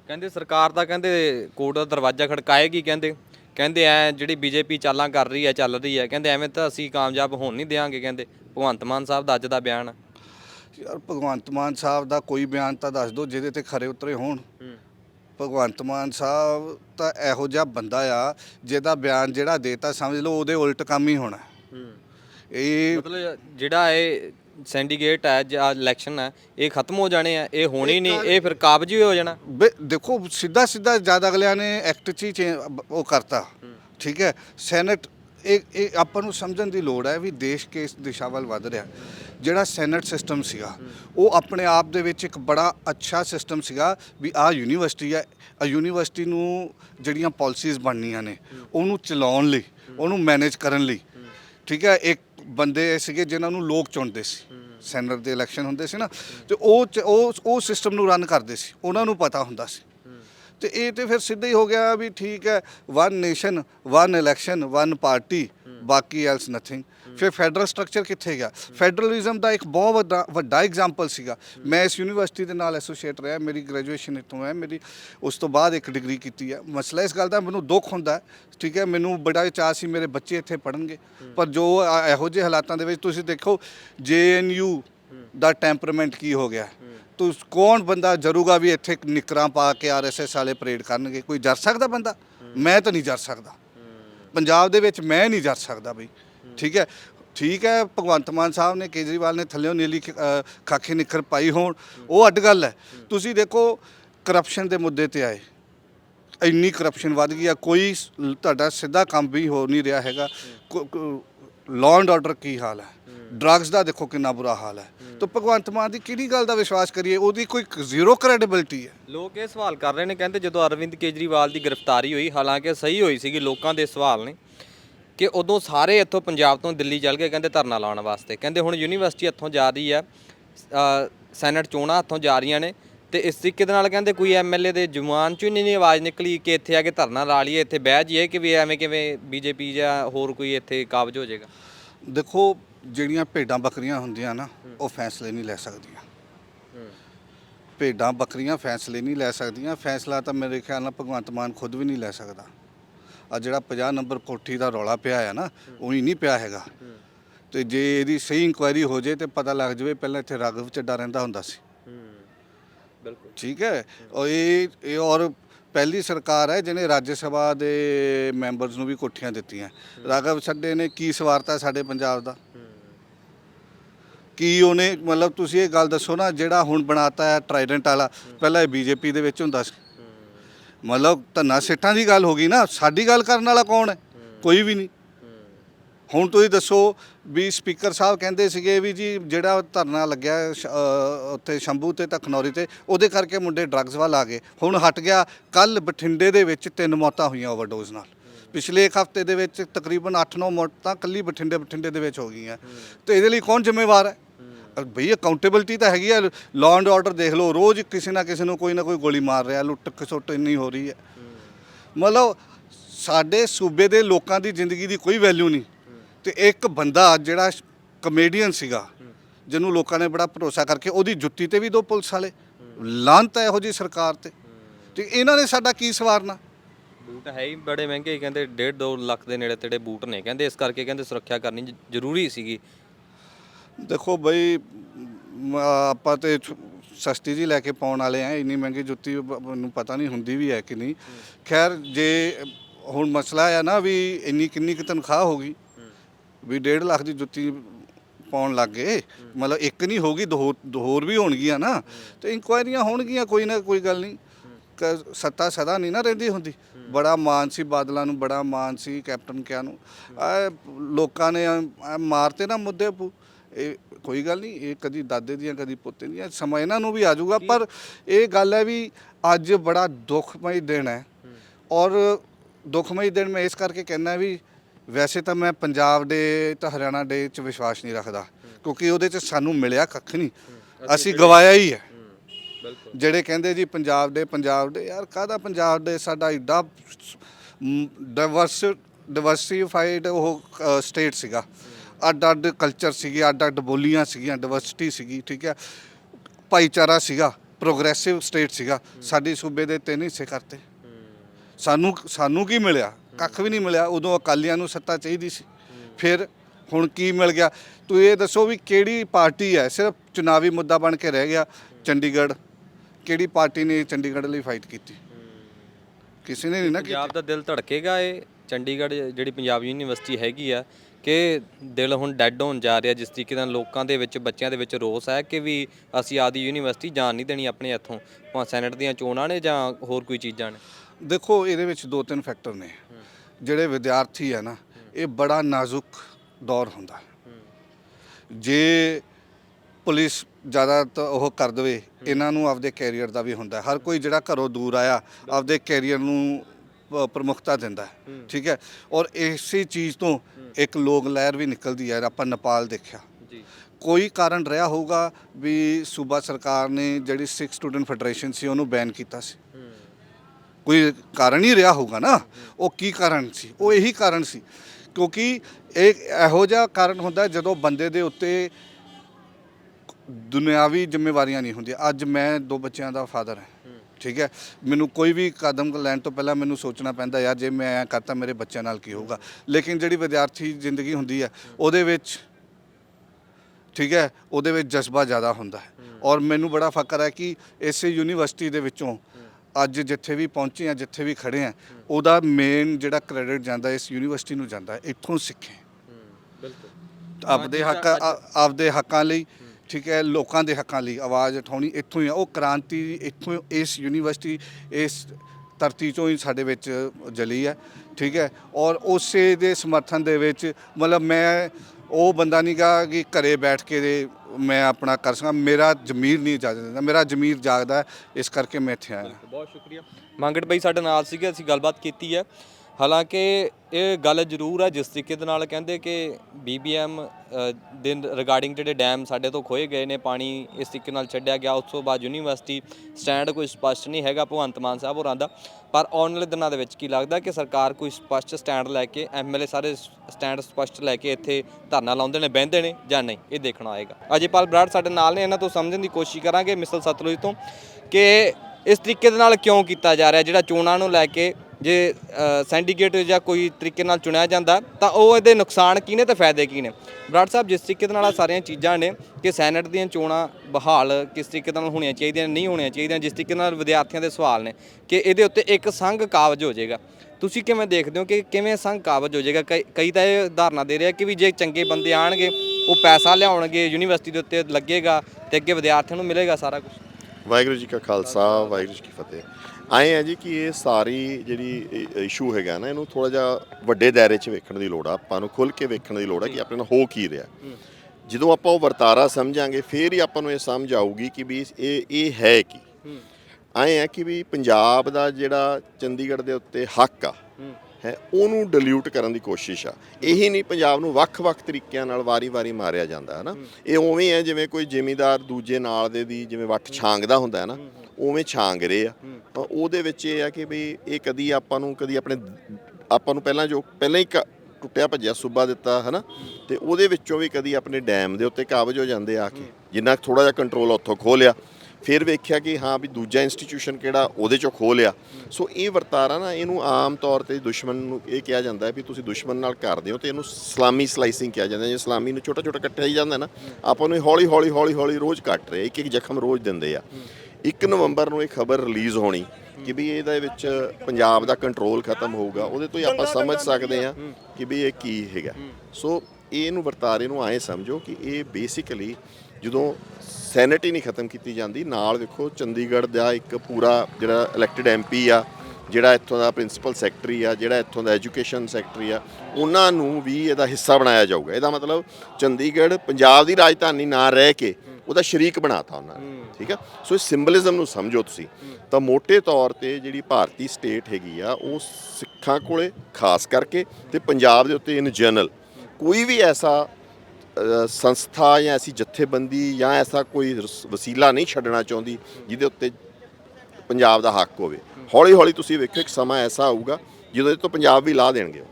ਕਹਿੰਦੇ ਸਰਕਾਰ ਤਾਂ ਕਹਿੰਦੇ ਕੋਰਟ ਦਾ ਦਰਵਾਜ਼ਾ ਖੜਕਾਏਗੀ ਕਹਿੰਦੇ। ਕਹਿੰਦੇ ਐ ਜਿਹੜੀ ਬੀਜੇਪੀ ਚਾਲਾਂ ਕਰ ਰਹੀ ਹੈ ਚੱਲ ਰਹੀ ਹੈ ਕਹਿੰਦੇ ਐਵੇਂ ਤਾਂ ਅਸੀਂ ਕਾਮਯਾਬ ਹੋਣ ਨਹੀਂ ਦੇਵਾਂਗੇ ਕਹਿੰਦੇ। ਭਗਵੰਤ ਮਾਨ ਸਾਹਿਬ ਦਾ ਅੱਜ ਦਾ ਬਿਆਨ। ਆ। ਯਾਰ ਭਗਵੰਤ ਮਾਨ ਸਾਹਿਬ ਦਾ ਕੋਈ ਬਿਆਨ ਤਾਂ ਦੱਸ ਦਿਓ ਜਿਹਦੇ ਤੇ ਖਰੇ ਉਤਰੇ ਹੋਣ। ਭਗਵੰਤ ਮਾਨ ਸਾਹਿਬ ਤਾਂ ਇਹੋ ਜਿਹਾ ਬੰਦਾ ਆ ਜਿਹਦਾ ਬਿਆਨ ਜਿਹੜਾ ਦੇਤਾ ਸਮਝ ਲਓ ਉਹਦੇ ਉਲਟ ਕੰਮ ਹੀ ਹੋਣਾ। ਇਹ ਮਤਲਬ ਜਿਹੜਾ ਇਹ ਸੈਂਡੀਕੇਟ ਹੈ ਜਾਂ ਇਲੈਕਸ਼ਨ ਹੈ ਇਹ ਖਤਮ ਹੋ ਜਾਣੇ ਆ ਇਹ ਹੋਣੇ ਹੀ ਨਹੀਂ ਇਹ ਫਿਰ ਕਾਬਜ ਹੀ ਹੋ ਜਾਣਾ। ਬੇ- ਦੇਖੋ ਸਿੱਧਾ ਸਿੱਧਾ ਜ਼ਿਆਦਾ ਅਗਲਿਆਂ ਨੇ ਐਕਟ 'ਚ ਹੀ ਚੇ- ਉਹ ਕਰਤਾ ਠੀਕ ਹੈ? ਸੈਨੇਟ ਇਹ ਇਹ ਆਪਾਂ ਨੂੰ ਸਮਝਣ ਦੀ ਲੋੜ ਹੈ ਵੀ ਦੇਸ਼ ਕਿਸ ਦਿਸ਼ਾ ਵੱਲ ਵੱਧ ਰਿਹਾ। ਜਿਹੜਾ ਸੈਨੇਟ ਸਿਸਟਮ ਸੀਗਾ ਉਹ ਆਪਣੇ ਆਪ ਦੇ ਵਿੱਚ ਇੱਕ ਬੜਾ ਅੱਛਾ ਸਿਸਟਮ ਸੀਗਾ ਵੀ ਆਹ ਯੂਨੀਵਰਸਿਟੀ ਹੈ ਆ ਯੂਨੀਵਰਸਿਟੀ ਨੂੰ ਜਿਹੜੀਆਂ ਪਾਲਿਸੀਜ਼ ਬਣਨੀਆਂ ਨੇ ਉਹਨੂੰ ਚਲਾਉਣ ਲਈ ਉਹਨੂੰ ਮੈਨੇਜ ਕਰਨ ਲਈ ਠੀਕ ਹੈ? ਇੱਕ ਬੰਦੇ ਸੀਗੇ ਜਿਨ੍ਹਾਂ ਨੂੰ ਲੋਕ ਚੁਣਦੇ ਸੀ। ਸੈਨੇਟ ਦੇ ਇਲੈਕਸ਼ਨ ਹੁੰਦੇ ਸੀ ਨਾ ਤੇ ਉਹ ਚ- ਉਹ ਉਹ ਸਿਸਟਮ ਨੂੰ ਰਨ ਕਰਦੇ ਸੀ। ਉਹਨਾਂ ਨੂੰ ਪਤਾ ਹੁੰਦਾ ਸੀ। ਤੇ ਇਹ ਤੇ ਫਿਰ ਸਿੱਧਾ ਹੀ ਹੋ ਗਿਆ ਵੀ ਠੀਕ ਹੈ one nation one election one party ਬਾਕੀ ਐਲਸ ਨਥਿੰਗ ਫਿਰ ਫੈਡਰਲ ਸਟਰਕਚਰ ਕਿੱਥੇ ਗਿਆ? ਫੈਡਰਲਿਜ਼ਮ ਦਾ ਇੱਕ ਬਹੁਤ ਵੱਡਾ ਵੱਡਾ ਐਗਜ਼ਾਮਪਲ ਸੀਗਾ। ਮੈਂ ਇਸ ਯੂਨੀਵਰਸਿਟੀ ਦੇ ਨਾਲ ਐਸੋਸੀਏਟ ਰਿਹਾ ਮੇਰੀ ਗ੍ਰੈਜੂਏਸ਼ਨ ਇੱਥੋਂ ਹੈ ਮੇਰੀ ਉਸ ਤੋਂ ਬਾਅਦ ਇੱਕ ਡਿਗਰੀ ਕੀਤੀ ਹੈ। ਮਸਲਾ ਇਸ ਗੱਲ ਦਾ ਮੈਨੂੰ ਦੁੱਖ ਹੁੰਦਾ ਠੀਕ ਹੈ ਮੈਨੂੰ ਬੜਾ ਚਾਅ ਸੀ ਮੇਰੇ ਬੱਚੇ ਇੱਥੇ ਪੜ੍ਹਨਗੇ। ਪਰ ਜੋ ਇਹੋ ਜਿਹੇ ਹਾਲਾਤਾਂ ਦੇ ਵਿੱਚ ਤੁਸੀਂ ਦੇਖੋ ਜੇਐਨਯੂ ਦਾ ਟੈਂਪਰਾਮੈਂਟ ਕੀ ਹੋ ਗਿਆ? ਤੂੰ ਕੌਣ ਬੰਦਾ ਜਰੂਗਾ ਵੀ ਇੱਥੇ ਨਿਕਰਾਂ ਪਾ ਕੇ ਆਰਐਸਐਸ ਵਾਲੇ ਪਰੇਡ ਕਰਨਗੇ? ਕੋਈ ਜਰ ਸਕਦਾ ਬੰਦਾ? ਮੈਂ ਤਾਂ ਨਹੀਂ ਜਰ ਸਕਦਾ। ਪੰਜਾਬ ਦੇ ਵਿੱਚ ਮੈਂ ਨਹੀਂ ਜਰ ਸਕਦਾ ਬਈ। ਠੀਕ ਹੈ ਠੀਕ ਹੈ ਭਗਵੰਤ ਮਾਨ ਸਾਹਿਬ ਨੇ ਕੇਜਰੀਵਾਲ ਨੇ ਥੱਲਿਓਂ ਨੀਲੀ ਖ- ਅ, ਖਾਕੀ ਨਿੱਕਰ ਪਾਈ ਹੋਣ। ਉਹ ਅੱਡ ਗੱਲ ਹੈ। ਤੁਸੀਂ ਦੇਖੋ ਕਰਪਸ਼ਨ ਦੇ ਮੁੱਦੇ ਤੇ ਆਏ। ਇੰਨੀ ਕਰਪਸ਼ਨ ਵੱਧ ਗਈ ਆ ਕੋਈ ਸ- ਤੁਹਾਡਾ ਸਿੱਧਾ ਕੰਮ ਵੀ ਹੋ ਨਹੀਂ ਰਿਹਾ ਹੈਗਾ। ਲਾਅ ਐਂਡ ਆਰਡਰ ਕੀ ਹਾਲ ਹੈ? ਡਰੱਗਸ ਦਾ ਦੇਖੋ ਕਿੰਨਾ ਬੁਰਾ ਹਾਲ ਹੈ। ਤਾਂ ਭਗਵੰਤ ਮਾਨ ਦੀ ਕਿਹੜੀ ਗੱਲ ਦਾ ਵਿਸ਼ਵਾਸ ਕਰੀਏ? ਉਹਦੀ ਕੋਈ ਜ਼ੀਰੋ ਕ੍ਰੈਡੀਬਿਲਟੀ ਹੈ। ਲੋਕ ਇਹ ਸਵਾਲ ਕਰ ਰਹੇ ਨੇ ਕਹਿੰਦੇ ਜਦੋਂ ਅਰਵਿੰਦ ਕੇਜਰੀਵਾਲ ਦੀ ਗ੍ਰਿਫਤਾਰੀ ਹੋਈ ਹਾਲਾਂਕਿ ਸਹੀ ਹੋਈ ਸੀਗੀ ਲੋਕਾਂ ਦੇ ਸਵਾਲ ਨੇ। ਕਿ ਉਦੋਂ ਸਾਰੇ ਇੱਥੋਂ ਪੰਜਾਬ ਤੋਂ ਦਿੱਲੀ ਚੱਲ ਗਏ ਕਹਿੰਦੇ ਧਰਨਾ ਲਾਉਣ ਵਾਸਤੇ। ਕਹਿੰਦੇ ਹੁਣ ਯੂਨੀਵਰਸਿਟੀ ਇੱਥੋਂ ਜਾ ਰਹੀ ਆ ਅ, ਸੈਨੇਟ ਚੋਣਾਂ ਇੱਥੋਂ ਜਾ ਰਹੀਆਂ ਨੇ ਤੇ ਇਸ ਤਰੀਕੇ ਦੇ ਨਾਲ ਕਹਿੰਦੇ ਕੋਈ ਐਮਐਲਏ ਦੇ ਜੁਬਾਨ ਚੋਂ ਹੀ ਨਹੀਂ ਆਵਾਜ਼ ਨਿਕਲੀ ਕਿ ਇੱਥੇ ਆ ਕੇ ਧਰਨਾ ਲਾ ਲਈਏ ਇੱਥੇ ਬਹਿ ਜਾਈਏ ਕਿ ਵੀ ਐਵੇਂ ਕਿਵੇਂ ਬੀਜੇਪੀ ਜਾਂ ਹੋਰ ਕੋਈ ਇੱਥੇ ਕਾਬਜ ਹੋ ਜਾਏਗਾ। ਦੇਖੋ ਜਿਹੜੀਆਂ ਭੇਡਾਂ ਬੱਕਰੀਆਂ ਹੁੰਦੀਆਂ ਨਾ ਉਹ ਫੈਸਲੇ ਨਹੀਂ ਲੈ ਸਕਦੀਆਂ। ਭੇਡਾਂ ਬੱਕਰੀਆਂ ਫੈਸਲੇ ਨਹੀਂ ਲੈ ਸਕਦੀਆਂ। ਫੈਸਲਾ ਤਾਂ ਮੇਰੇ ਖਿਆਲ ਨਾਲ ਭਗਵੰਤ ਮਾਨ ਖੁਦ ਵੀ ਨਹੀਂ ਲੈ ਸਕਦਾ। ਆ ਜਿਹੜਾ 50 ਨੰਬਰ ਕੋਠੀ ਦਾ ਰੌਲਾ ਪਿਆ ਹੈ ਨਾ ਉਹੀ ਨਹੀਂ ਪਿਆ ਹੈਗਾ। ਤੇ ਜੇ ਇਹਦੀ ਸਹੀ ਇਨਕੁਆਇਰੀ ਹੋ ਜੇ ਤੇ ਪਤਾ ਲੱਗ ਜਾਵੇ ਪਹਿਲਾਂ ਇੱਥੇ ਰਾਘਵ ਚੱਡਾ ਰਹਿੰਦਾ ਹੁੰਦਾ ਸੀ। ਬਿਲਕੁਲ। ਠੀਕ ਹੈ? ਔਰ ਇਹ ਇਹ ਔਰ ਪਹਿਲੀ ਸਰਕਾਰ ਹੈ ਜਿਹਨੇ ਰਾਜ ਸਭਾ ਦੇ ਮੈਂਬਰਸ ਨੂੰ ਵੀ ਕੋਠੀਆਂ ਦਿੱਤੀਆਂ। ਰਾਘਵ ਛੱਡੇ ਨੇ ਕੀ ਸਵਾਰਤਾ ਸਾਡੇ ਪੰਜਾਬ ਦਾ? ਕੀ ਉਹਨੇ ਮਤਲਬ ਤੁਸੀਂ ਇਹ ਗੱਲ ਦੱਸੋ ਨਾ ਜਿਹੜਾ ਹੁਣ ਬਣਾਤਾ ਹੈ ਟਰਾਈਡੈਂਟ ਵਾਲਾ ਪਹਿਲਾਂ ਇਹ ਬੀਜੇਪੀ ਦੇ ਵਿੱਚ ਹੁੰਦਾ ਸੀ। ਮਤਲਬ ਧੰਨਾ ਸਿੱਟਾਂ ਦੀ ਗੱਲ ਹੋ ਗਈ ਨਾ ਸਾਡੀ ਗੱਲ ਕਰਨ ਵਾਲਾ ਕੌਣ ਹੈ? ਕੋਈ ਵੀ ਨਹੀਂ। ਹੁਣ ਤੁਸੀਂ ਦੱਸੋ ਵੀ ਸਪੀਕਰ ਸਾਹਿਬ ਕਹਿੰਦੇ ਸੀਗੇ ਵੀ ਜੀ ਜਿਹੜਾ ਧਰਨਾ ਲੱਗਿਆ ਸ਼- ਅ, ਉੱਥੇ ਸ਼ੰਭੂ ਤੇ ਤਖਨੌਰੀ ਤੇ ਉਹਦੇ ਕਰਕੇ ਮੁੰਡੇ ਡਰੱਗਸ ਵੱਲ ਆ ਗਏ। ਹੁਣ ਹਟ ਗਿਆ ਕੱਲ ਬਠਿੰਡੇ ਦੇ ਵਿੱਚ ਤਿੰਨ ਮੌਤਾਂ ਹੋਈਆਂ ਓਵਰਡੋਜ਼ ਨਾਲ। ਪਿਛਲੇ ਇੱਕ ਹਫ਼ਤੇ ਦੇ ਵਿੱਚ ਤਕਰੀਬਨ 8-9 ਮੌਤਾਂ ਕੱਲੀ ਬਠਿੰਡੇ ਬਠਿੰਡੇ ਦੇ ਵਿੱਚ ਹੋ ਗਈਆਂ। ਤੇ ਇਹਦੇ ਲਈ ਕੌਣ ਜ਼ਿੰਮੇਵਾਰ ਹੈ? ਬਈ ਅਕਾਊਂਟੇਬਿਲਟੀ ਤਾਂ ਹੈਗੀ ਆ। ਲਾਅ ਐਂਡ ਆਰਡਰ ਦੇਖ ਲਓ, ਰੋਜ਼ ਕਿਸੇ ਨਾ ਕਿਸੇ ਨੂੰ ਕੋਈ ਨਾ ਕੋਈ ਗੋਲੀ ਮਾਰ ਰਿਹਾ, ਲੁੱਟ ਖਸੁੱਟ ਇੰਨੀ ਹੋ ਰਹੀ ਹੈ। ਮਤਲਬ ਸਾਡੇ ਸੂਬੇ ਦੇ ਲੋਕਾਂ ਦੀ ਜ਼ਿੰਦਗੀ ਦੀ ਕੋਈ ਵੈਲਿਊ ਨਹੀਂ। ਤੇ ਇੱਕ ਬੰਦਾ ਜਿਹੜਾ ਕਮੇਡੀਅਨ ਸੀਗਾ, ਜਿਹਨੂੰ ਲੋਕਾਂ ਨੇ ਬੜਾ ਭਰੋਸਾ ਕਰਕੇ ਉਹਦੀ ਜੁੱਤੀ ਤੇ ਵੀ ਦੋ ਪੁਲਿਸ ਵਾਲੇ। ਲਾਂਤ ਹੈ ਇਹੋ ਜੀ ਸਰਕਾਰ ਤੇ। ਤੇ ਇਹਨਾਂ ਨੇ ਸਾਡਾ ਕੀ ਸਵਾਰਨਾ? ਬੂਟ ਹੈ ਹੀ ਬੜੇ ਮਹਿੰਗੇ, ਕਹਿੰਦੇ 1.5 2 ਲੱਖ ਦੇ ਨੇੜੇ ਤੇੜੇ ਬੂਟ ਨੇ। ਕਹਿੰਦੇ ਇਸ ਕਰਕੇ ਕਹਿੰਦੇ ਸੁਰੱਖਿਆ ਕਰਨੀ ਜ਼ਰੂਰੀ ਸੀਗੀ। ਦੇਖੋ ਬਈ ਮ, ਆਪਾਂ ਤੇ ਛ- ਸਸਤੀ ਜੀ ਲੈ ਕੇ ਪਾਉਣ ਵਾਲੇ ਆ ਇੰਨੀ ਮਹਿੰਗੀ ਜੁੱਤੀ ਬ- ਮੈਨੂੰ ਪਤਾ ਨਹੀਂ ਹੁੰਦੀ ਵੀ ਹੈ ਕਿ ਨਹੀਂ। ਖੈਰ ਜੇ ਹੁਣ ਮਸਲਾ ਆ ਨਾ ਵੀ ਇੰਨੀ ਕਿੰਨੀ ਕੁ ਤਨਖਾਹ ਹੋਗੀ ਵੀ 1.5 ਲੱਖ ਦੀ ਜੁੱਤੀ ਪਾਉਣ ਲੱਗ ਗਏ ਮਤਲਬ ਇੱਕ ਨਹੀਂ ਹੋਗੀ ਦੋ ਹੋਰ- ਦੋ ਹੋਰ ਵੀ ਹੋਣਗੀਆਂ ਨਾ ਤੇ ਇਨਕੁਆਇਰੀਆਂ ਹੋਣਗੀਆਂ ਕੋਈ ਨਾ ਕੋਈ ਗੱਲ ਨਹੀਂ। ਕ- ਸੱਤਾ ਸਦਾ ਨਹੀਂ ਨਾ ਰਹਿੰਦੀ ਹੁੰਦੀ। ਬੜਾ ਮਾਣ ਸੀ ਬਾਦਲਾਂ ਨੂੰ ਬੜਾ ਮਾਣ ਸੀ ਕੈਪਟਨ ਕਿਆ ਨੂੰ। ਆਹ ਲੋਕਾਂ ਨੇ ਐਂ ਮਾਰਤੇ ਨਾ ਮੁੱਦੇ ਪੂ। ਇਹ ਕੋਈ ਗੱਲ ਨਹੀਂ ਇਹ ਕਦੀ ਦਾਦੇ ਦੀਆਂ ਕਦੀ ਪੋਤੇ ਦੀਆਂ ਸਮਾਂ ਇਹਨਾਂ ਨੂੰ ਵੀ ਆ ਜਾਊਗਾ। ਪਰ ਇਹ ਗੱਲ ਹੈ ਵੀ ਅੱਜ ਬੜਾ ਦੁੱਖਮਈ ਦਿਨ ਹੈ। ਔਰ ਦੁੱਖਮਈ ਦਿਨ ਮੈਂ ਇਸ ਕਰਕੇ ਕਹਿੰਦਾ ਵੀ ਵੈਸੇ ਤਾਂ ਮੈਂ ਪੰਜਾਬ ਦੇ ਤਾਂ ਹਰਿਆਣਾ ਦੇ ਚ ਵਿਸ਼ਵਾਸ ਨਹੀਂ ਰੱਖਦਾ। ਕਿਉਂਕਿ ਉਹਦੇ ਚ ਸਾਨੂੰ ਮਿਲਿਆ ਕੱਖ ਨਹੀਂ। ਅਸੀਂ ਗਵਾਇਆ ਹੀ ਹੈ। ਜਿਹੜੇ ਕਹਿੰਦੇ ਜੀ ਪੰਜਾਬ ਦੇ ਪੰਜਾਬ ਦੇ ਯਾਰ ਕਾਹਦਾ ਪੰਜਾਬ ਦੇ ਸਾਡਾ ਏਡਾ ਡਾਈਵਰਸ ਡਿਵਰਸਿਫਾਈਡ ਉਹ ਸਟੇਟ ਸੀਗਾ। ਅੱਡ ਅੱਡ ਕਲਚਰ ਸੀਗੇ ਅੱਡ ਅੱਡ ਬੋਲੀਆਂ ਸੀਗੀਆਂ ਡਿਵਰਸਿਟੀ ਸੀਗੀ ਠੀਕ ਹੈ। ਭਾਈਚਾਰਾ ਸੀਗਾ ਪ੍ਰੋਗਰੈਸਿਵ ਸਟੇਟ ਸੀਗਾ। ਸਾਡੀ ਸੂਬੇ ਦੇ ਤਿੰਨ ਹਿੱਸੇ ਕਰਤੇ। ਸਾਨੂੰ ਸਾਨੂੰ ਕੀ ਮਿਲਿਆ? ਕੱਖ ਵੀ ਨਹੀਂ ਮਿਲਿਆ। ਉਦੋਂ ਅਕਾਲੀਆਂ ਨੂੰ ਸੱਤਾ ਚਾਹੀਦੀ ਸੀ। ਫਿਰ ਹੁਣ ਕੀ ਮਿਲ ਗਿਆ? ਤੂੰ ਇਹ ਦੱਸੋ ਵੀ ਕਿਹੜੀ ਪਾਰਟੀ ਹੈ? ਸਿਰਫ ਚੁਣਾਵੀ ਮੁੱਦਾ ਬਣ ਕੇ ਰਹਿ ਗਿਆ ਚੰਡੀਗੜ੍ਹ। ਕਿਹੜੀ ਪਾਰਟੀ ਨੇ ਚੰਡੀਗੜ੍ਹ ਲਈ ਫਾਈਟ ਕੀਤੀ? ਕਿਸੇ ਨੇ ਨਹੀਂ ਨਾ ਕੀਤੀ। ਪੰਜਾਬ ਦਾ ਦਿਲ ਧੜਕੇਗਾ ਇਹ। ਚੰਡੀਗੜ੍ਹ ਜਿਹੜੀ ਪੰਜਾਬ ਯੂਨੀਵਰਸਿਟੀ ਹੈਗੀ ਆ ਕਿ ਦਿਲ ਹੁਣ ਡੈੱਡ ਹੋਣ ਜਾ ਰਿਹਾ ਜਿਸ ਤਰੀਕੇ ਨਾਲ ਲੋਕਾਂ ਦੇ ਵਿੱਚ ਬੱਚਿਆਂ ਦੇ ਵਿੱਚ ਰੋਸ ਹੈ ਕਿ ਵੀ ਅਸੀਂ ਆਦੀ ਯੂਨੀਵਰਸਿਟੀ ਜਾਣ ਨਹੀਂ ਦੇਣੀ ਆਪਣੇ ਇੱਥੋਂ ਭਾਵੇਂ ਸੈਨੇਟ ਦੀਆਂ ਚੋਣਾਂ ਨੇ ਜਾਂ ਹੋਰ ਕੋਈ ਚੀਜ਼ਾਂ ਨੇ। ਦੇਖੋ ਇਹਦੇ ਵਿੱਚ ਦੋ ਤਿੰਨ ਫੈਕਟਰ ਨੇ। ਜਿਹੜੇ ਵਿਦਿਆਰਥੀ ਹੈ ਨਾ ਇਹ ਬੜਾ ਨਾਜ਼ੁਕ ਦੌਰ ਹੁੰਦਾ। ਜੇ ਪੁਲਿਸ ਜ਼ਿਆਦਾ ਤਾਂ ਉਹ ਕਰ ਦਵੇ ਇਹਨਾਂ ਨੂੰ ਆਪਦੇ ਕੈਰੀਅਰ ਦਾ ਵੀ ਹੁੰਦਾ। ਹਰ ਕੋਈ ਜਿਹੜਾ ਘਰੋਂ ਦੂਰ ਆਇਆ ਆਪਦੇ ਕੈਰੀਅਰ ਨੂੰ ਪ- ਪ੍ਰਮੁੱਖਤਾ ਦਿੰਦਾ ਹੈ। ਠੀਕ ਹੈ? ਔਰ ਇਸੇ ਚੀਜ਼ ਤੋਂ ਇੱਕ ਲੋਕ ਲਹਿਰ ਵੀ ਨਿਕਲਦੀ ਹੈ। ਆਪਾਂ ਨੇਪਾਲ ਦੇਖਿਆ। ਜੀ। ਕੋਈ ਕਾਰਨ ਰਿਹਾ ਹੋਊਗਾ ਵੀ ਸੂਬਾ ਸਰਕਾਰ ਨੇ ਜਿਹੜੀ ਸਿੱਖ ਸਟੂਡੈਂਟ ਫੈਡਰੇਸ਼ਨ ਸੀ ਉਹਨੂੰ ਬੈਨ ਕੀਤਾ ਸੀ? ਕੋਈ ਕਾਰਨ ਹੀ ਰਿਹਾ ਹੋਊਗਾ ਨਾ? ਉਹ ਕੀ ਕਾਰਨ ਸੀ? ਉਹ ਇਹੀ ਕਾਰਨ ਸੀ। ਕਿਉਂਕਿ ਇਹ ਇਹੋ ਜਿਹਾ ਕਾਰਨ ਹੁੰਦਾ ਜਦੋਂ ਬੰਦੇ ਦੇ ਉੱਤੇ ਦੁਨਿਆਵੀ ਜ਼ਿੰਮੇਵਾਰੀਆਂ ਨਹੀਂ ਹੁੰਦੀਆਂ। ਅੱਜ ਮੈਂ ਦੋ ਬੱਚਿਆਂ ਦਾ ਫਾਦਰ ਹਾਂ। ਠੀਕ ਹੈ? ਮੈਨੂੰ ਕੋਈ ਵੀ ਕਦਮ ਲੈਣ ਤੋਂ ਪਹਿਲਾਂ ਮੈਨੂੰ ਸੋਚਣਾ ਪੈਂਦਾ ਯਾਰ ਜੇ ਮੈਂ ਐਂ ਕਰਤਾ ਮੇਰੇ ਬੱਚਿਆਂ ਨਾਲ ਕੀ ਹੋਊਗਾ? ਲੇਕਿਨ ਜਿਹੜੀ ਵਿਦਿਆਰਥੀ ਜ਼ਿੰਦਗੀ ਹੁੰਦੀ ਹੈ ਉਹਦੇ ਵਿੱਚ ਠੀਕ ਹੈ ਉਹਦੇ ਵਿੱਚ ਜਜ਼ਬਾ ਜ਼ਿਆਦਾ ਹੁੰਦਾ ਹੈ। ਔਰ ਮੈਨੂੰ ਬੜਾ ਫਖਰ ਹੈ ਕਿ ਇਸੇ ਯੂਨੀਵਰਸਿਟੀ ਦੇ ਵਿੱਚੋਂ ਅੱਜ ਜਿੱਥੇ ਵੀ ਪਹੁੰਚੇ ਆ ਜਿੱਥੇ ਵੀ ਖੜੇ ਆ ਉਹਦਾ ਮੇਨ ਜਿਹੜਾ ਕ੍ਰੈਡਿਟ ਜਾਂਦਾ ਇਸ ਯੂਨੀਵਰਸਿਟੀ ਨੂੰ ਜਾਂਦਾ ਇੱਥੋਂ ਸਿੱਖੇ। ਬਿਲਕੁਲ। ਆਪਦੇ ਹੱਕ ਆਪਦੇ ਹੱਕਾਂ ਲਈ ਠੀਕ ਹੈ, ਲੋਕਾਂ ਦੇ ਹੱਕਾਂ ਲਈ ਆਵਾਜ਼ ਉਠਾਉਣੀ ਇੱਥੋਂ ਹੀ ਆ। ਉਹ ਕ੍ਰਾਂਤੀ ਇੱਥੋਂ ਇਸ ਯੂਨੀਵਰਸਿਟੀ, ਇਸ ਧਰਤੀ ਚੋਂ ਹੀ ਸਾਡੇ ਵਿੱਚ ਜਲੀ ਹੈ ਠੀਕ ਹੈ। ਔਰ ਉਸੇ ਦੇ ਸਮਰਥਨ ਦੇ ਵਿੱਚ ਮਤਲਬ ਮੈਂ, ਉਹ ਬੰਦਾ ਨਹੀਂ ਗਾ ਕਿ ਘਰੇ ਬੈਠ ਕੇ ਦੇ ਮੈਂ ਆਪਣਾ ਕਰ ਸਕਾਂ। ਮੇਰਾ ਜ਼ਮੀਰ ਨਹੀਂ ਇਜਾਜ਼ਤ ਦਿੰਦਾ। ਮੇਰਾ ਜ਼ਮੀਰ ਜਾਗਦਾ ਇਸ ਕਰਕੇ ਮੈਂ ਇੱਥੇ ਆਇਆ। ਬਹੁਤ ਸ਼ੁਕਰੀਆ। ਮੰਗਟ ਬਾਈ, ਸਾਡੇ ਨਾਲ ਸੀਗੇ, ਅਸੀਂ ਗੱਲਬਾਤ ਕੀਤੀ ਹੈ। ਹਾਲਾਂਕਿ ਇਹ ਗੱਲ ਜ਼ਰੂਰ ਹੈ ਜਿਸ ਤਰੀਕੇ ਦੇ ਨਾਲ ਕਹਿੰਦੇ ਕਿ ਬੀਬੀਐਮ ਦੇ ਰਿਗਾਰਡਿੰਗ ਜਿਹੜੇ ਡੈਮ ਸਾਡੇ ਤੋਂ ਖੋਏ ਗਏ ਨੇ, ਪਾਣੀ ਇਸ ਤਰੀਕੇ ਨਾਲ ਛੱਡਿਆ ਗਿਆ। ਉਸ ਤੋਂ ਬਾਅਦ ਯੂਨੀਵਰਸਿਟੀ ਸਟੈਂਡ ਕੋਈ ਸਪਸ਼ਟ ਨਹੀਂ ਹੈਗਾ, ਭਗਵੰਤ ਮਾਨ ਸਾਹਿਬ ਹੋਰਾਂ ਦਾ। ਪਰ ਆਉਣ ਵਾਲੇ ਦਿਨਾਂ ਦੇ ਵਿੱਚ ਕੀ ਲੱਗਦਾ ਕਿ ਸਰਕਾਰ ਕੋਈ ਸਪਸ਼ਟ ਸਟੈਂਡ ਲੈ ਕੇ ਐਮਐਲਏ ਸਾਰੇ ਸਟੈਂਡ ਸਪਸ਼ਟ ਲੈ ਕੇ ਇੱਥੇ ਧਰਨਾ ਲਾਉਂਦੇ ਨੇ, ਬਹਿੰਦੇ ਨੇ ਜਾਂ ਨਹੀਂ? ਇਹ ਦੇਖਣਾ ਆਏਗਾ। ਅਜੇਪਾਲ ਬਰਾੜ ਸਾਡੇ ਨਾਲ ਨੇ, ਇਹਨਾਂ ਤੋਂ ਸਮਝਣ ਦੀ ਕੋਸ਼ਿਸ਼ ਕਰਾਂਗੇ ਮਿਸਲ ਸਤਲੁਜ ਤੋਂ ਕਿ ਇਸ ਤਰੀਕੇ ਦੇ ਨਾਲ ਕਿਉਂ ਕੀਤਾ ਜਾ ਰਿਹਾ, ਜਿਹੜਾ ਚੋਣਾਂ ਨੂੰ ਲੈ ਕੇ ਜੇ ਸਿੰਡੀਕੇਟ ਜਾਂ ਕੋਈ ਤਰੀਕੇ ਨਾਲ ਚੁਣਿਆ ਜਾਂਦਾ, ਤਾਂ ਉਹ ਇਹਦੇ ਨੁਕਸਾਨ ਕੀ ਨੇ ਤੇ ਫਾਇਦੇ ਕੀ ਨੇ? ਬਰਾੜ ਸਾਹਿਬ, ਜਿਸ ਤਰੀਕੇ ਦੇ ਨਾਲ ਆਹ ਸਾਰੀਆਂ ਚੀਜ਼ਾਂ ਨੇ ਕਿ ਸੈਨੇਟ ਦੀਆਂ ਚੋਣਾਂ ਬਹਾਲ ਕਿਸ ਤਰੀਕੇ ਨਾਲ ਹੋਣੀਆਂ ਚਾਹੀਦੀਆਂ ਨਹੀਂ ਹੋਣੀਆਂ ਚਾਹੀਦੀਆਂ, ਜਿਸ ਤਰੀਕੇ ਨਾਲ ਵਿਦਿਆਰਥੀਆਂ ਦੇ ਸਵਾਲ ਨੇ, ਕਿ ਇਹਦੇ ਉੱਤੇ ਇੱਕ ਸੰਘ ਕਾਬਜ ਹੋ ਜਾਏਗਾ। ਤੁਸੀਂ ਕਿਵੇਂ ਦੇਖਦੇ ਹੋ ਕਿ ਕਿਵੇਂ ਸੰਘ ਕਾਬਜ ਹੋ ਜਾਏਗਾ? ਕਈ ਕਈ ਤਾਂ ਇਹ ਉਦਾਹਰਨਾਂ ਦੇ ਰਿਹਾ ਕਿ ਵੀ ਜੇ ਚੰਗੇ ਬੰਦੇ ਆਣਗੇ, ਉਹ ਪੈਸਾ ਲਿਆਉਣਗੇ, ਯੂਨੀਵਰਸਿਟੀ ਦੇ ਉੱਤੇ ਲੱਗੇਗਾ ਤੇ ਅੱਗੇ ਵਿਦਿਆਰਥੀਆਂ ਨੂੰ ਮਿਲੇਗਾ ਸਾਰਾ ਕੁਝ ਵਾਹਿਗੁਰੂ ਜੀ ਕਾ ਖਾਲਸਾ, ਵਾਹਿਗੁਰੂ ਜੀ ਕੀ ਫਤਿਹ। ਆਏ ਆ ਜੀ ਕਿ ਇਹ ਸਾਰੀ ਜਿਹੜੀ ਇਸ਼ੂ ਹੈਗਾ ਨਾ ਇਹਨੂੰ ਥੋੜਾ ਜਿਹਾ ਵੱਡੇ ਦਾਇਰੇ 'ਚ ਵੇਖਣ ਦੀ ਲੋੜ ਆ ਆਪਾਂ ਨੂੰ ਖੁੱਲ ਕੇ ਵੇਖਣ ਦੀ ਲੋੜ ਆ ਕਿ ਆਪਣੇ ਨਾਲ ਹੋ ਕੀ ਰਿਹਾ। ਜਦੋਂ ਆਪਾਂ ਉਹ ਵਰਤਾਰਾ ਸਮਝਾਂਗੇ ਫੇਰ ਹੀ ਆਪਾਂ ਨੂੰ ਇਹ ਸਮਝ ਆਊਗੀ ਕਿ ਵੀ ਇਹ ਇਹ ਹੈ ਕੀ। ਆਏ ਆ ਕਿ ਵੀ ਪੰਜਾਬ ਦਾ ਜਿਹੜਾ ਚੰਡੀਗੜ੍ਹ ਦੇ ਉੱਤੇ ਹੱਕ ਆ ਹੈ, ਉਹਨੂੰ ਡਿਲੂਟ ਕਰਨ ਦੀ ਕੋਸ਼ਿਸ਼ ਆ। ਇਹੀ ਨਹੀਂ ਪੰਜਾਬ ਨੂੰ ਵੱਖ-ਵੱਖ ਤਰੀਕਿਆਂ ਨਾਲ ਵਾਰੀ-ਵਾਰੀ ਮਾਰਿਆ ਜਾਂਦਾ ਹੈ ਨਾ ਇਹ ਉਵੇਂ ਹੈ ਜਿਵੇਂ ਕੋਈ ਜ਼ਿਮੀਂਦਾਰ ਦੂਜੇ ਨਾਲ ਦੇ ਦੀ ਜਿਵੇਂ ਵੱਟ ਛਾਂਗਦਾ ਹੁੰਦਾ ਹੈ ਨਾ ਉਵੇਂ ਛਾਂਗ ਰਹੇ ਆ। ਤਾਂ ਉਹਦੇ ਵਿੱਚ ਇਹ ਆ ਕਿ ਵੀ ਇਹ ਕਦੀ ਆਪਾਂ ਨੂੰ, ਕਦੀ ਆਪਣੇ, ਆਪਾਂ ਨੂੰ ਪਹਿਲਾਂ ਜੋ, ਪਹਿਲਾਂ ਹੀ ਕ- ਟੁੱਟਿਆ ਭੱਜਿਆ ਸੂਬਾ ਦਿੱਤਾ, ਹਨਾ? ਤੇ ਉਹਦੇ ਵਿੱਚੋਂ ਵੀ ਕਦੀ ਆਪਣੇ ਡੈਮ ਦੇ ਉੱਤੇ ਕਾਬਜ ਹੋ ਜਾਂਦੇ ਆ ਕੇ। ਜਿੰਨਾ ਥੋੜਾ ਜਿਹਾ ਕੰਟਰੋਲ ਉੱਥੋਂ ਖੋਹ ਲਿਆ। ਫਿਰ ਵੇਖਿਆ ਕਿ ਹਾਂ ਵੀ ਦੂਜਾ ਇੰਸਟੀਟਿਊਸ਼ਨ ਕਿਹੜਾ ਉਹਦੇ ਚੋਂ ਖੋਹ ਲਿਆ। ਸੋ ਇਹ ਵਰਤਾਰਾ ਨਾ ਇਹਨੂੰ ਆਮ ਤੌਰ ਤੇ ਦੁਸ਼ਮਣ ਨੂੰ ਇਹ ਕਿਹਾ ਜਾਂਦਾ ਹੈ ਵੀ ਤੁਸੀਂ ਦੁਸ਼ਮਣ ਨਾਲ ਕਰਦੇ ਹੋ ਤੇ ਇਹਨੂੰ ਸਲਾਮੀ ਸਲਾਈਸਿੰਗ ਕਿਹਾ ਜਾਂਦਾ ਜੇ ਸਲਾਮੀ ਨੂੰ ਛੋਟਾ ਛੋਟਾ ਕੱਟਿਆ ਜਾਂਦਾ ਨਾ ਆਪਾਂ ਨੂੰ ਹੌਲੀ ਹੌਲੀ ਹੌਲੀ ਹੌਲੀ ਰੋਜ਼ ਕੱਟ ਰਹੇ ਇੱਕ ਇੱਕ ਜ਼ਖਮ ਰੋਜ਼ ਦਿੰਦੇ ਆ। 1 ਨਵੰਬਰ ਨੂੰ ਇਹ ਖਬਰ ਰਿਲੀਜ਼ ਹੋਣੀ ਕਿ ਵੀ ਇਹਦੇ ਵਿੱਚ ਪੰਜਾਬ ਦਾ ਕੰਟਰੋਲ ਖਤਮ ਹੋਊਗਾ ਉਹਦੇ ਤੋਂ ਹੀ ਆਪਾਂ ਸਮਝ ਸਕਦੇ ਆ। ਕਿ ਵੀ ਇਹ ਕੀ ਹੈਗਾ। ਸੋ ਇਹਨੂੰ ਵਰਤਾਰੇ ਨੂੰ ਆਏ ਸਮਝੋ ਕਿ ਇਹ ਬੇਸਿਕਲੀ ਜਦੋਂ ਸੈਨੇਟ ਹੀ ਨਹੀਂ ਖਤਮ ਕੀਤੀ ਜਾਂਦੀ ਨਾਲ ਵੇਖੋ ਚੰਡੀਗੜ੍ਹ ਦਾ ਇੱਕ ਪੂਰਾ ਜਿਹੜਾ ਇਲੈਕਟਿਡ ਐਮਪੀ ਆ ਜਿਹੜਾ ਇੱਥੋਂ ਦਾ ਪ੍ਰਿੰਸੀਪਲ ਸੈਕਟਰੀ ਆ ਜਿਹੜਾ ਇੱਥੋਂ ਦਾ ਐਜੂਕੇਸ਼ਨ ਸੈਕਟਰੀ ਆ ਉਹਨਾਂ ਨੂੰ ਵੀ ਇਹਦਾ ਹਿੱਸਾ ਬਣਾਇਆ ਜਾਊਗਾ। ਇਹਦਾ ਮਤਲਬ ਚੰਡੀਗੜ੍ਹ ਪੰਜਾਬ ਦੀ ਰਾਜਧਾਨੀ ਨਾ ਰਹਿ ਕੇ ਉਹਦਾ ਸ਼ਰੀਕ ਬਣਾਤਾ ਉਹਨਾਂ ਨੇ ਠੀਕ ਆ? ਸੋ ਇਸ ਸਿੰਬਲਿਜ਼ਮ ਨੂੰ ਸਮਝੋ ਤੁਸੀਂ। ਤਾਂ ਮੋٹے ਤੌਰ ਤੇ ਜਿਹੜੀ ਭਾਰਤੀ ਸਟੇਟ ਹੈਗੀ ਆ ਉਹ ਸਿੱਖਾਂ ਕੋਲੇ ਖਾਸ ਕਰਕੇ ਤੇ ਪੰਜਾਬ ਦੇ ਉੱਤੇ ਇਨ ਜਨਰਲ ਕੋਈ ਵੀ ਐਸਾ ਸੰਸਥਾ ਜਾਂ ਐਸੀ ਜਥੇਬੰਦੀ ਜਾਂ ਐਸਾ ਕੋਈ ਵਸੀਲਾ ਨਹੀਂ ਛੱਡਣਾ ਚਾਹੁੰਦੀ ਜਿਹਦੇ ਉੱਤੇ ਪੰਜਾਬ ਦਾ ਹੱਕ ਹੋਵੇ। ਹੌਲੀ ਹੌਲੀ ਤੁਸੀਂ ਵੇਖੋ ਇੱਕ ਸਮਾਂ ਐਸਾ ਆਊਗਾ ਜਦੋਂ ਇਹ ਤੋਂ ਪੰਜਾਬ ਵੀ ਲਾ ਦੇਣਗੇ।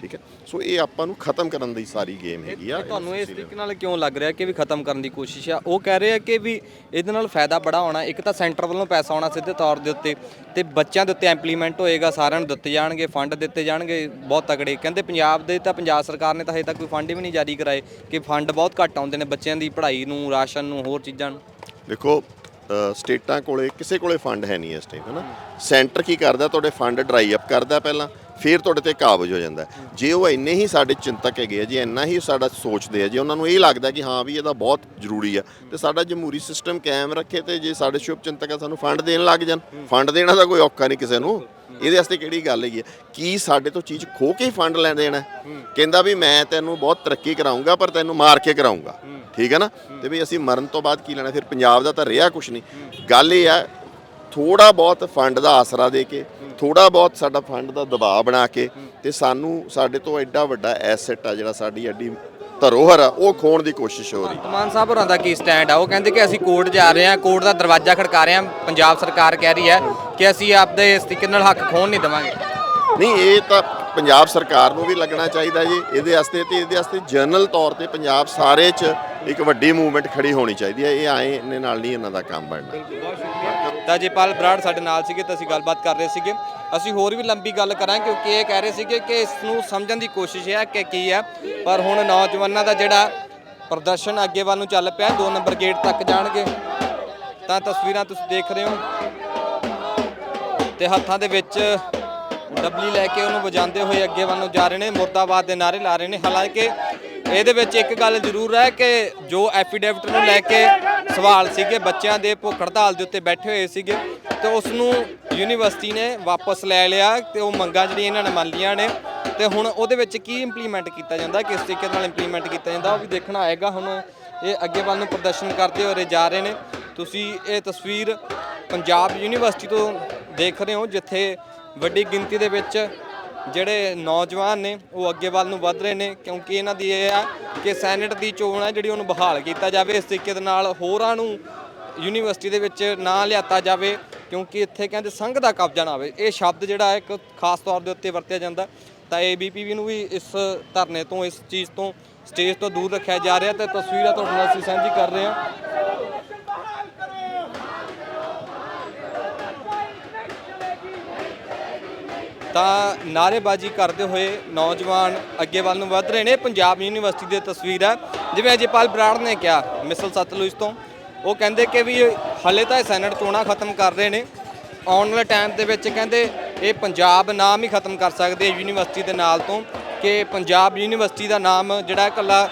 ਠੀਕ ਹੈ। ਸੋ ਇਹ ਆਪਾਂ ਨੂੰ ਖਤਮ ਕਰਨ ਦੀ ਸਾਰੀ ਗੇਮ ਹੈਗੀ ਆ। ਤੁਹਾਨੂੰ ਇਸ ਤਰੀਕੇ ਨਾਲ ਕਿਉਂ ਲੱਗ ਰਿਹਾ ਕਿ ਵੀ ਖਤਮ ਕਰਨ ਦੀ ਕੋਸ਼ਿਸ਼ ਆ? ਉਹ ਕਹਿ ਰਹੇ ਆ ਕਿ ਵੀ ਇਹਦੇ ਨਾਲ ਫਾਇਦਾ ਬੜਾ ਹੋਣਾ। ਇੱਕ ਤਾਂ ਸੈਂਟਰ ਵੱਲੋਂ ਪੈਸਾ ਆਉਣਾ ਸਿੱਧੇ ਤੌਰ ਦੇ ਉੱਤੇ ਤੇ ਬੱਚਿਆਂ ਦੇ ਉੱਤੇ ਇੰਪਲੀਮੈਂਟ ਹੋਏਗਾ ਸਾਰਿਆਂ ਨੂੰ ਦਿੱਤੇ ਜਾਣਗੇ ਫੰਡ ਦਿੱਤੇ ਜਾਣਗੇ ਬਹੁਤ ਤਗੜੇ ਕਹਿੰਦੇ ਪੰਜਾਬ ਦੇ ਤਾਂ ਪੰਜਾਬ ਸਰਕਾਰ ਨੇ ਤਾਂ ਹਜੇ ਤੱਕ ਕੋਈ ਫੰਡ ਵੀ ਨਹੀਂ ਜਾਰੀ ਕਰਾਏ ਕਿ ਫੰਡ ਬਹੁਤ ਘੱਟ ਆਉਂਦੇ ਨੇ ਬੱਚਿਆਂ ਦੀ ਪੜ੍ਹਾਈ ਨੂੰ ਰਾਸ਼ਨ ਨੂੰ ਹੋਰ ਚੀਜ਼ਾਂ ਨੂੰ। ਦੇਖੋ ਸਟੇਟਾਂ ਕੋਲੇ ਕਿਸੇ ਕੋਲੇ ਫੰਡ ਹੈ ਨਹੀਂ ਇਸ ਟਾਈਮ ਹੈ ਨਾ ਸੈਂਟਰ ਕੀ ਕਰਦਾ? ਤੁਹਾਡੇ ਫੰਡ ਡਰਾਈ ਅਪ ਕਰਦਾ ਪਹਿਲਾਂ। ਫਿਰ ਤੁਹਾਡੇ ਤੇ ਕਾਬਜ ਹੋ ਜਾਂਦਾ। ਹੈ। ਜੇ ਉਹ ਇੰਨੇ ਹੀ ਸਾਡੇ ਚਿੰਤਕ ਹੈਗੇ ਆ, ਜੇ ਇੰਨਾ ਹੀ ਸਾਡਾ ਸੋਚਦੇ ਆ, ਜੇ ਉਹਨਾਂ ਨੂੰ ਇਹ ਲੱਗਦਾ ਕਿ ਹਾਂ ਵੀ ਇਹਦਾ ਬਹੁਤ ਜ਼ਰੂਰੀ ਆ, ਤੇ ਸਾਡਾ ਜਮਹੂਰੀ ਸਿਸਟਮ ਕਾਇਮ ਰੱਖੇ ਤੇ ਜੇ ਸਾਡੇ ਸ਼ੁਭ ਚਿੰਤਕ ਆ, ਸਾਨੂੰ ਫੰਡ ਦੇਣ ਲੱਗ ਜਾਣ। ਫੰਡ ਦੇਣਾ ਤਾਂ ਕੋਈ ਔਖਾ ਨਹੀਂ ਕਿਸੇ ਨੂੰ। ਇਹਦੇ ਵਾਸਤੇ ਕਿਹੜੀ ਗੱਲ ਹੈਗੀ ਹੈ ਕੀ ਸਾਡੇ ਤੋਂ ਚੀਜ਼ ਖੋ ਕੇ ਹੀ ਫੰਡ ਲੈ ਦੇਣਾ? ਹੈ? ਕਹਿੰਦਾ ਵੀ ਮੈਂ ਤੈਨੂੰ ਬਹੁਤ ਤਰੱਕੀ ਕਰਾਉਂਗਾ ਪਰ ਤੈਨੂੰ ਮਾਰ ਕੇ ਕਰਾਉਂਗਾ ਠੀਕ ਹੈ ਨਾ? ਤੇ ਵੀ ਅਸੀਂ ਮਰਨ ਤੋਂ ਬਾਅਦ ਕੀ ਲੈਣਾ? ਫਿਰ ਪੰਜਾਬ ਦਾ ਤਾਂ ਰਿਹਾ ਕੁਛ ਨਹੀਂ। ਗੱਲ ਇਹ ਆ ਥੋੜਾ ਬਹੁਤ ਫੰਡ ਦਾ ਆਸਰਾ ਦੇ ਕੇ ਥੋੜਾ ਬਹੁਤ ਸਾਡਾ ਫੰਡ ਦਾ ਦਬਾਅ ਬਣਾ ਕੇ ਤੇ ਸਾਨੂੰ ਸਾਡੇ ਤੋਂ ਐਡਾ ਵੱਡਾ ਐਸੈਟ ਆ ਜਿਹੜਾ ਸਾਡੀ ਐਡੀ ਧਰੋਹਰ ਆ ਉਹ ਖੋਣ ਦੀ ਕੋਸ਼ਿਸ਼ ਹੋ ਰਹੀ। ਮਾਨ ਸਾਹਿਬ ਹੋਰਾਂ ਦਾ ਕੀ ਸਟੈਂਡ ਆ? ਉਹ ਕਹਿੰਦੇ ਕਿ ਅਸੀਂ ਕੋਰਟ ਜਾ ਰਹੇ ਹਾਂ ਕੋਰਟ ਦਾ ਦਰਵਾਜ਼ਾ ਖੜਕਾ ਰਹੇ ਹਾਂ। ਪੰਜਾਬ ਸਰਕਾਰ ਕਹਿ ਰਹੀ ਹੈ ਕਿ ਅਸੀਂ ਆਪਦੇ ਇਸ ਤਰੀਕੇ ਨਾਲ ਹੱਕ ਖੋਣ ਨਹੀਂ ਦੇਵਾਂਗੇ। ਨਹੀਂ ਇਹ ਤਾਂ ਪੰਜਾਬ ਸਰਕਾਰ ਨੂੰ ਵੀ ਲੱਗਣਾ ਚਾਹੀਦਾ ਜੀ। ਇਹਦੇ ਵਾਸਤੇ ਤੇ ਇਹਦੇ ਵਾਸਤੇ ਜਨਰਲ ਤੌਰ ਤੇ ਪੰਜਾਬ ਸਾਰੇ 'ਚ ਇੱਕ ਵੱਡੀ ਮੂਵਮੈਂਟ ਖੜੀ ਹੋਣੀ ਚਾਹੀਦੀ ਹੈ। ਇਹ ਆਏ ਇਹਨੇ ਨਾਲ ਨਹੀਂ ਇਹਨਾਂ ਦਾ ਕੰਮ ਬਣਨਾ। ਬਹੁਤ ਸ਼ੁਕਰੀਆ। ਤਾਂ ਜੇਪਾਲ ਬਰਾੜ ਸਾਡੇ ਨਾਲ ਸੀਗੇ ਤਾਂ ਅਸੀਂ ਗੱਲਬਾਤ ਕਰ ਰਹੇ ਸੀਗੇ। ਅਸੀਂ ਹੋਰ ਵੀ ਲੰਬੀ ਗੱਲ ਕਰਾਂ ਕਿਉਂਕਿ ਇਹ ਕਹਿ ਰਹੇ ਸੀਗੇ ਕਿ ਇਸ ਨੂੰ ਸਮਝਣ ਦੀ ਕੋਸ਼ਿਸ਼ ਹੈ ਕਿ ਕੀ ਹੈ। ਪਰ ਹੁਣ ਨੌਜਵਾਨਾਂ ਦਾ ਜਿਹੜਾ ਪ੍ਰਦਰਸ਼ਨ ਅੱਗੇ ਵੱਲ ਨੂੰ ਚੱਲ ਪਿਆ 2 ਨੰਬਰ ਗੇਟ ਤੱਕ ਜਾਣਗੇ। ਤਾਂ ਤਸਵੀਰਾਂ ਤੁਸੀਂ ਦੇਖ ਰਹੇ ਹੋ। ਤੇ ਹੱਥਾਂ ਦੇ ਵਿੱਚ ਡਬਲੀ ਲੈ ਕੇ ਉਹਨੂੰ ਵਜਾਉਂਦੇ ਹੋਏ ਅੱਗੇ ਵੱਲ ਨੂੰ ਜਾ ਰਹੇ ਨੇ, ਮੁਰਦਾਬਾਦ ਦੇ ਨਾਰੇ ਲਾ ਰਹੇ ਨੇ। ਹਾਲਾਂਕਿ ਇਹਦੇ ਵਿੱਚ ਇੱਕ ਗੱਲ ਜ਼ਰੂਰ ਹੈ ਕਿ ਜੋ ਐਫੀਡੇਵਿਟ ਨੂੰ ਲੈ ਕੇ ਸਵਾਲ ਸੀਗੇ, ਬੱਚਿਆਂ ਦੇ ਭੁੱਖ ਹੜਤਾਲ ਦੇ ਉੱਤੇ ਬੈਠੇ ਹੋਏ ਸੀਗੇ ਤੇ ਉਸ ਨੂੰ ਯੂਨੀਵਰਸਿਟੀ ਨੇ ਵਾਪਸ ਲੈ ਲਿਆ ਤੇ ਉਹ ਮੰਗਾਂ ਜਿਹੜੀਆਂ ਇਹਨਾਂ ਨੇ ਮੰਨ ਲਈਆਂ ਨੇ ਤੇ ਹੁਣ ਉਹਦੇ ਵਿੱਚ ਕੀ ਇੰਪਲੀਮੈਂਟ ਕੀਤਾ ਜਾਂਦਾ, ਕਿਸ ਤਰੀਕੇ ਨਾਲ ਇੰਪਲੀਮੈਂਟ ਕੀਤਾ ਜਾਂਦਾ, ਉਹ ਵੀ ਦੇਖਣਾ ਆਏਗਾ। ਹੁਣ ਇਹ ਅੱਗੇ ਵੱਲ ਨੂੰ ਪ੍ਰਦਰਸ਼ਨ ਕਰਦੇ ਹੋਏ ਜਾ ਰਹੇ ਨੇ। ਤੁਸੀਂ ਇਹ ਤਸਵੀਰ ਪੰਜਾਬ ਯੂਨੀਵਰਸਿਟੀ ਤੋਂ ਦੇਖ ਰਹੇ ਹੋ, ਜਿੱਥੇ ਵੱਡੀ ਗਿਣਤੀ ਦੇ ਵਿੱਚ ਜਿਹੜੇ ਨੌਜਵਾਨ ਨੇ, ਉਹ ਅੱਗੇ ਵੱਲ ਨੂੰ ਵੱਧ ਰਹੇ ਨੇ, ਕਿਉਂਕਿ ਇਹਨਾਂ ਦੀ ਇਹ ਹੈ ਕਿ ਸੈਨੇਟ ਦੀ ਚੋਣ ਹੈ ਜਿਹੜੀ ਉਹਨੂੰ ਬਹਾਲ ਕੀਤਾ ਜਾਵੇ, ਇਸ ਤਰੀਕੇ ਦੇ ਨਾਲ ਹੋਰਾਂ ਨੂੰ ਯੂਨੀਵਰਸਿਟੀ ਦੇ ਵਿੱਚ ਨਾ ਲਿਆਤਾ ਜਾਵੇ, ਕਿਉਂਕਿ ਇੱਥੇ ਕਹਿੰਦੇ ਸੰਘ ਦਾ ਕਬਜ਼ਾ ਨਾ ਹੋਵੇ। ਇਹ ਸ਼ਬਦ ਜਿਹੜਾ ਹੈ ਇੱਕ ਖਾਸ ਤੌਰ ਦੇ ਉੱਤੇ ਵਰਤਿਆ ਜਾਂਦਾ। ਤਾਂ ਏਬੀਪੀਵੀ ਨੂੰ ਵੀ ਇਸ ਧਰਨੇ ਤੋਂ, ਇਸ ਚੀਜ਼ ਤੋਂ, ਸਟੇਜ ਤੋਂ ਦੂਰ ਰੱਖਿਆ ਜਾ ਰਿਹਾ ਤੇ ਤਸਵੀਰਾਂ ਤੁਹਾਡੇ ਨਾਲ ਅਸੀਂ ਸਾਂਝੀ ਕਰ ਰਹੇ ਹਾਂ। ਤਾਂ ਨਾਰੇਬਾਜ਼ੀ ਕਰਦੇ ਹੋਏ ਨੌਜਵਾਨ ਅੱਗੇ ਵੱਲ ਨੂੰ ਵਧ ਰਹੇ ਨੇ। ਪੰਜਾਬ ਯੂਨੀਵਰਸਿਟੀ ਦੀ ਤਸਵੀਰ ਹੈ। ਜਿਵੇਂ ਅਜੇਪਾਲ ਬਰਾੜ ਨੇ ਕਿਹਾ, ਮਿਸਲ ਸਤਲੁਜ ਤੋਂ। ਉਹ ਕਹਿੰਦੇ ਕਿ ਵੀ ਹਲੇ ਤਾਂ ਇਹ ਸੈਨੇਟ ਚੋਣਾਂ ਖਤਮ ਕਰ ਰਹੇ ਨੇ। ਆਉਣ ਵਾਲੇ ਟਾਈਮ ਦੇ ਵਿੱਚ ਕਹਿੰਦੇ ਇਹ ਪੰਜਾਬ ਨਾਮ ਹੀ ਖਤਮ ਕਰ ਸਕਦੇ ਯੂਨੀਵਰਸਿਟੀ ਦੇ ਨਾਲ ਤੋਂ। ਕਿ ਪੰਜਾਬ ਯੂਨੀਵਰਸਿਟੀ ਦਾ ਨਾਮ ਜਿਹੜਾ ਇਕੱਲਾ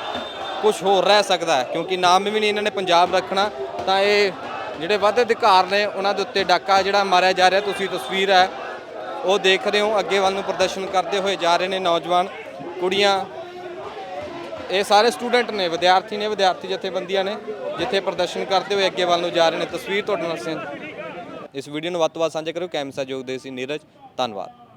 ਕੁਝ ਹੋਰ ਰਹਿ ਸਕਦਾ ਹੈ। ਕਿਉਂਕਿ ਨਾਮ ਵੀ ਨਹੀਂ ਇਹਨਾਂ ਨੇ ਪੰਜਾਬ ਰੱਖਣਾ। ਤਾਂ ਇਹ ਜਿਹੜੇ ਵੱਧ ਅਧਿਕਾਰ ਨੇ, ਉਹਨਾਂ ਦੇ ਉੱਤੇ ਡਾਕਾ ਜਿਹੜਾ ਮਾਰਿਆ ਜਾ ਰਿਹਾ। ਤੁਸੀਂ ਤਸਵੀਰ ਹੈ ਉਹ ਦੇਖ ਰਹੇ ਹੋ, ਅੱਗੇ ਵੱਲ ਨੂੰ ਪ੍ਰਦਰਸ਼ਨ ਕਰਦੇ ਹੋਏ ਜਾ ਰਹੇ ਨੇ ਨੌਜਵਾਨ ਕੁੜੀਆਂ। ਇਹ ਸਾਰੇ ਸਟੂਡੈਂਟ ਨੇ, ਵਿਦਿਆਰਥੀ ਨੇ, ਵਿਦਿਆਰਥੀ ਜਥੇਬੰਦੀਆਂ ਨੇ, ਜਿੱਥੇ ਪ੍ਰਦਰਸ਼ਨ ਕਰਦੇ ਹੋਏ ਅੱਗੇ ਵੱਲ ਨੂੰ ਜਾ ਰਹੇ ਨੇ। ਤਸਵੀਰ ਤੁਹਾਡੇ ਨਾਲ ਸਾਂਝੀ ਇਸ ਵੀਡੀਓ ਨੂੰ ਵੱਧ ਤੋਂ ਵੱਧ ਸਾਂਝਾ ਕਰੋ ਕੈਮਰਾ ਸਹਿਯੋਗ ਦੇ ਸੀ ਨੀਰਜ। ਧੰਨਵਾਦ।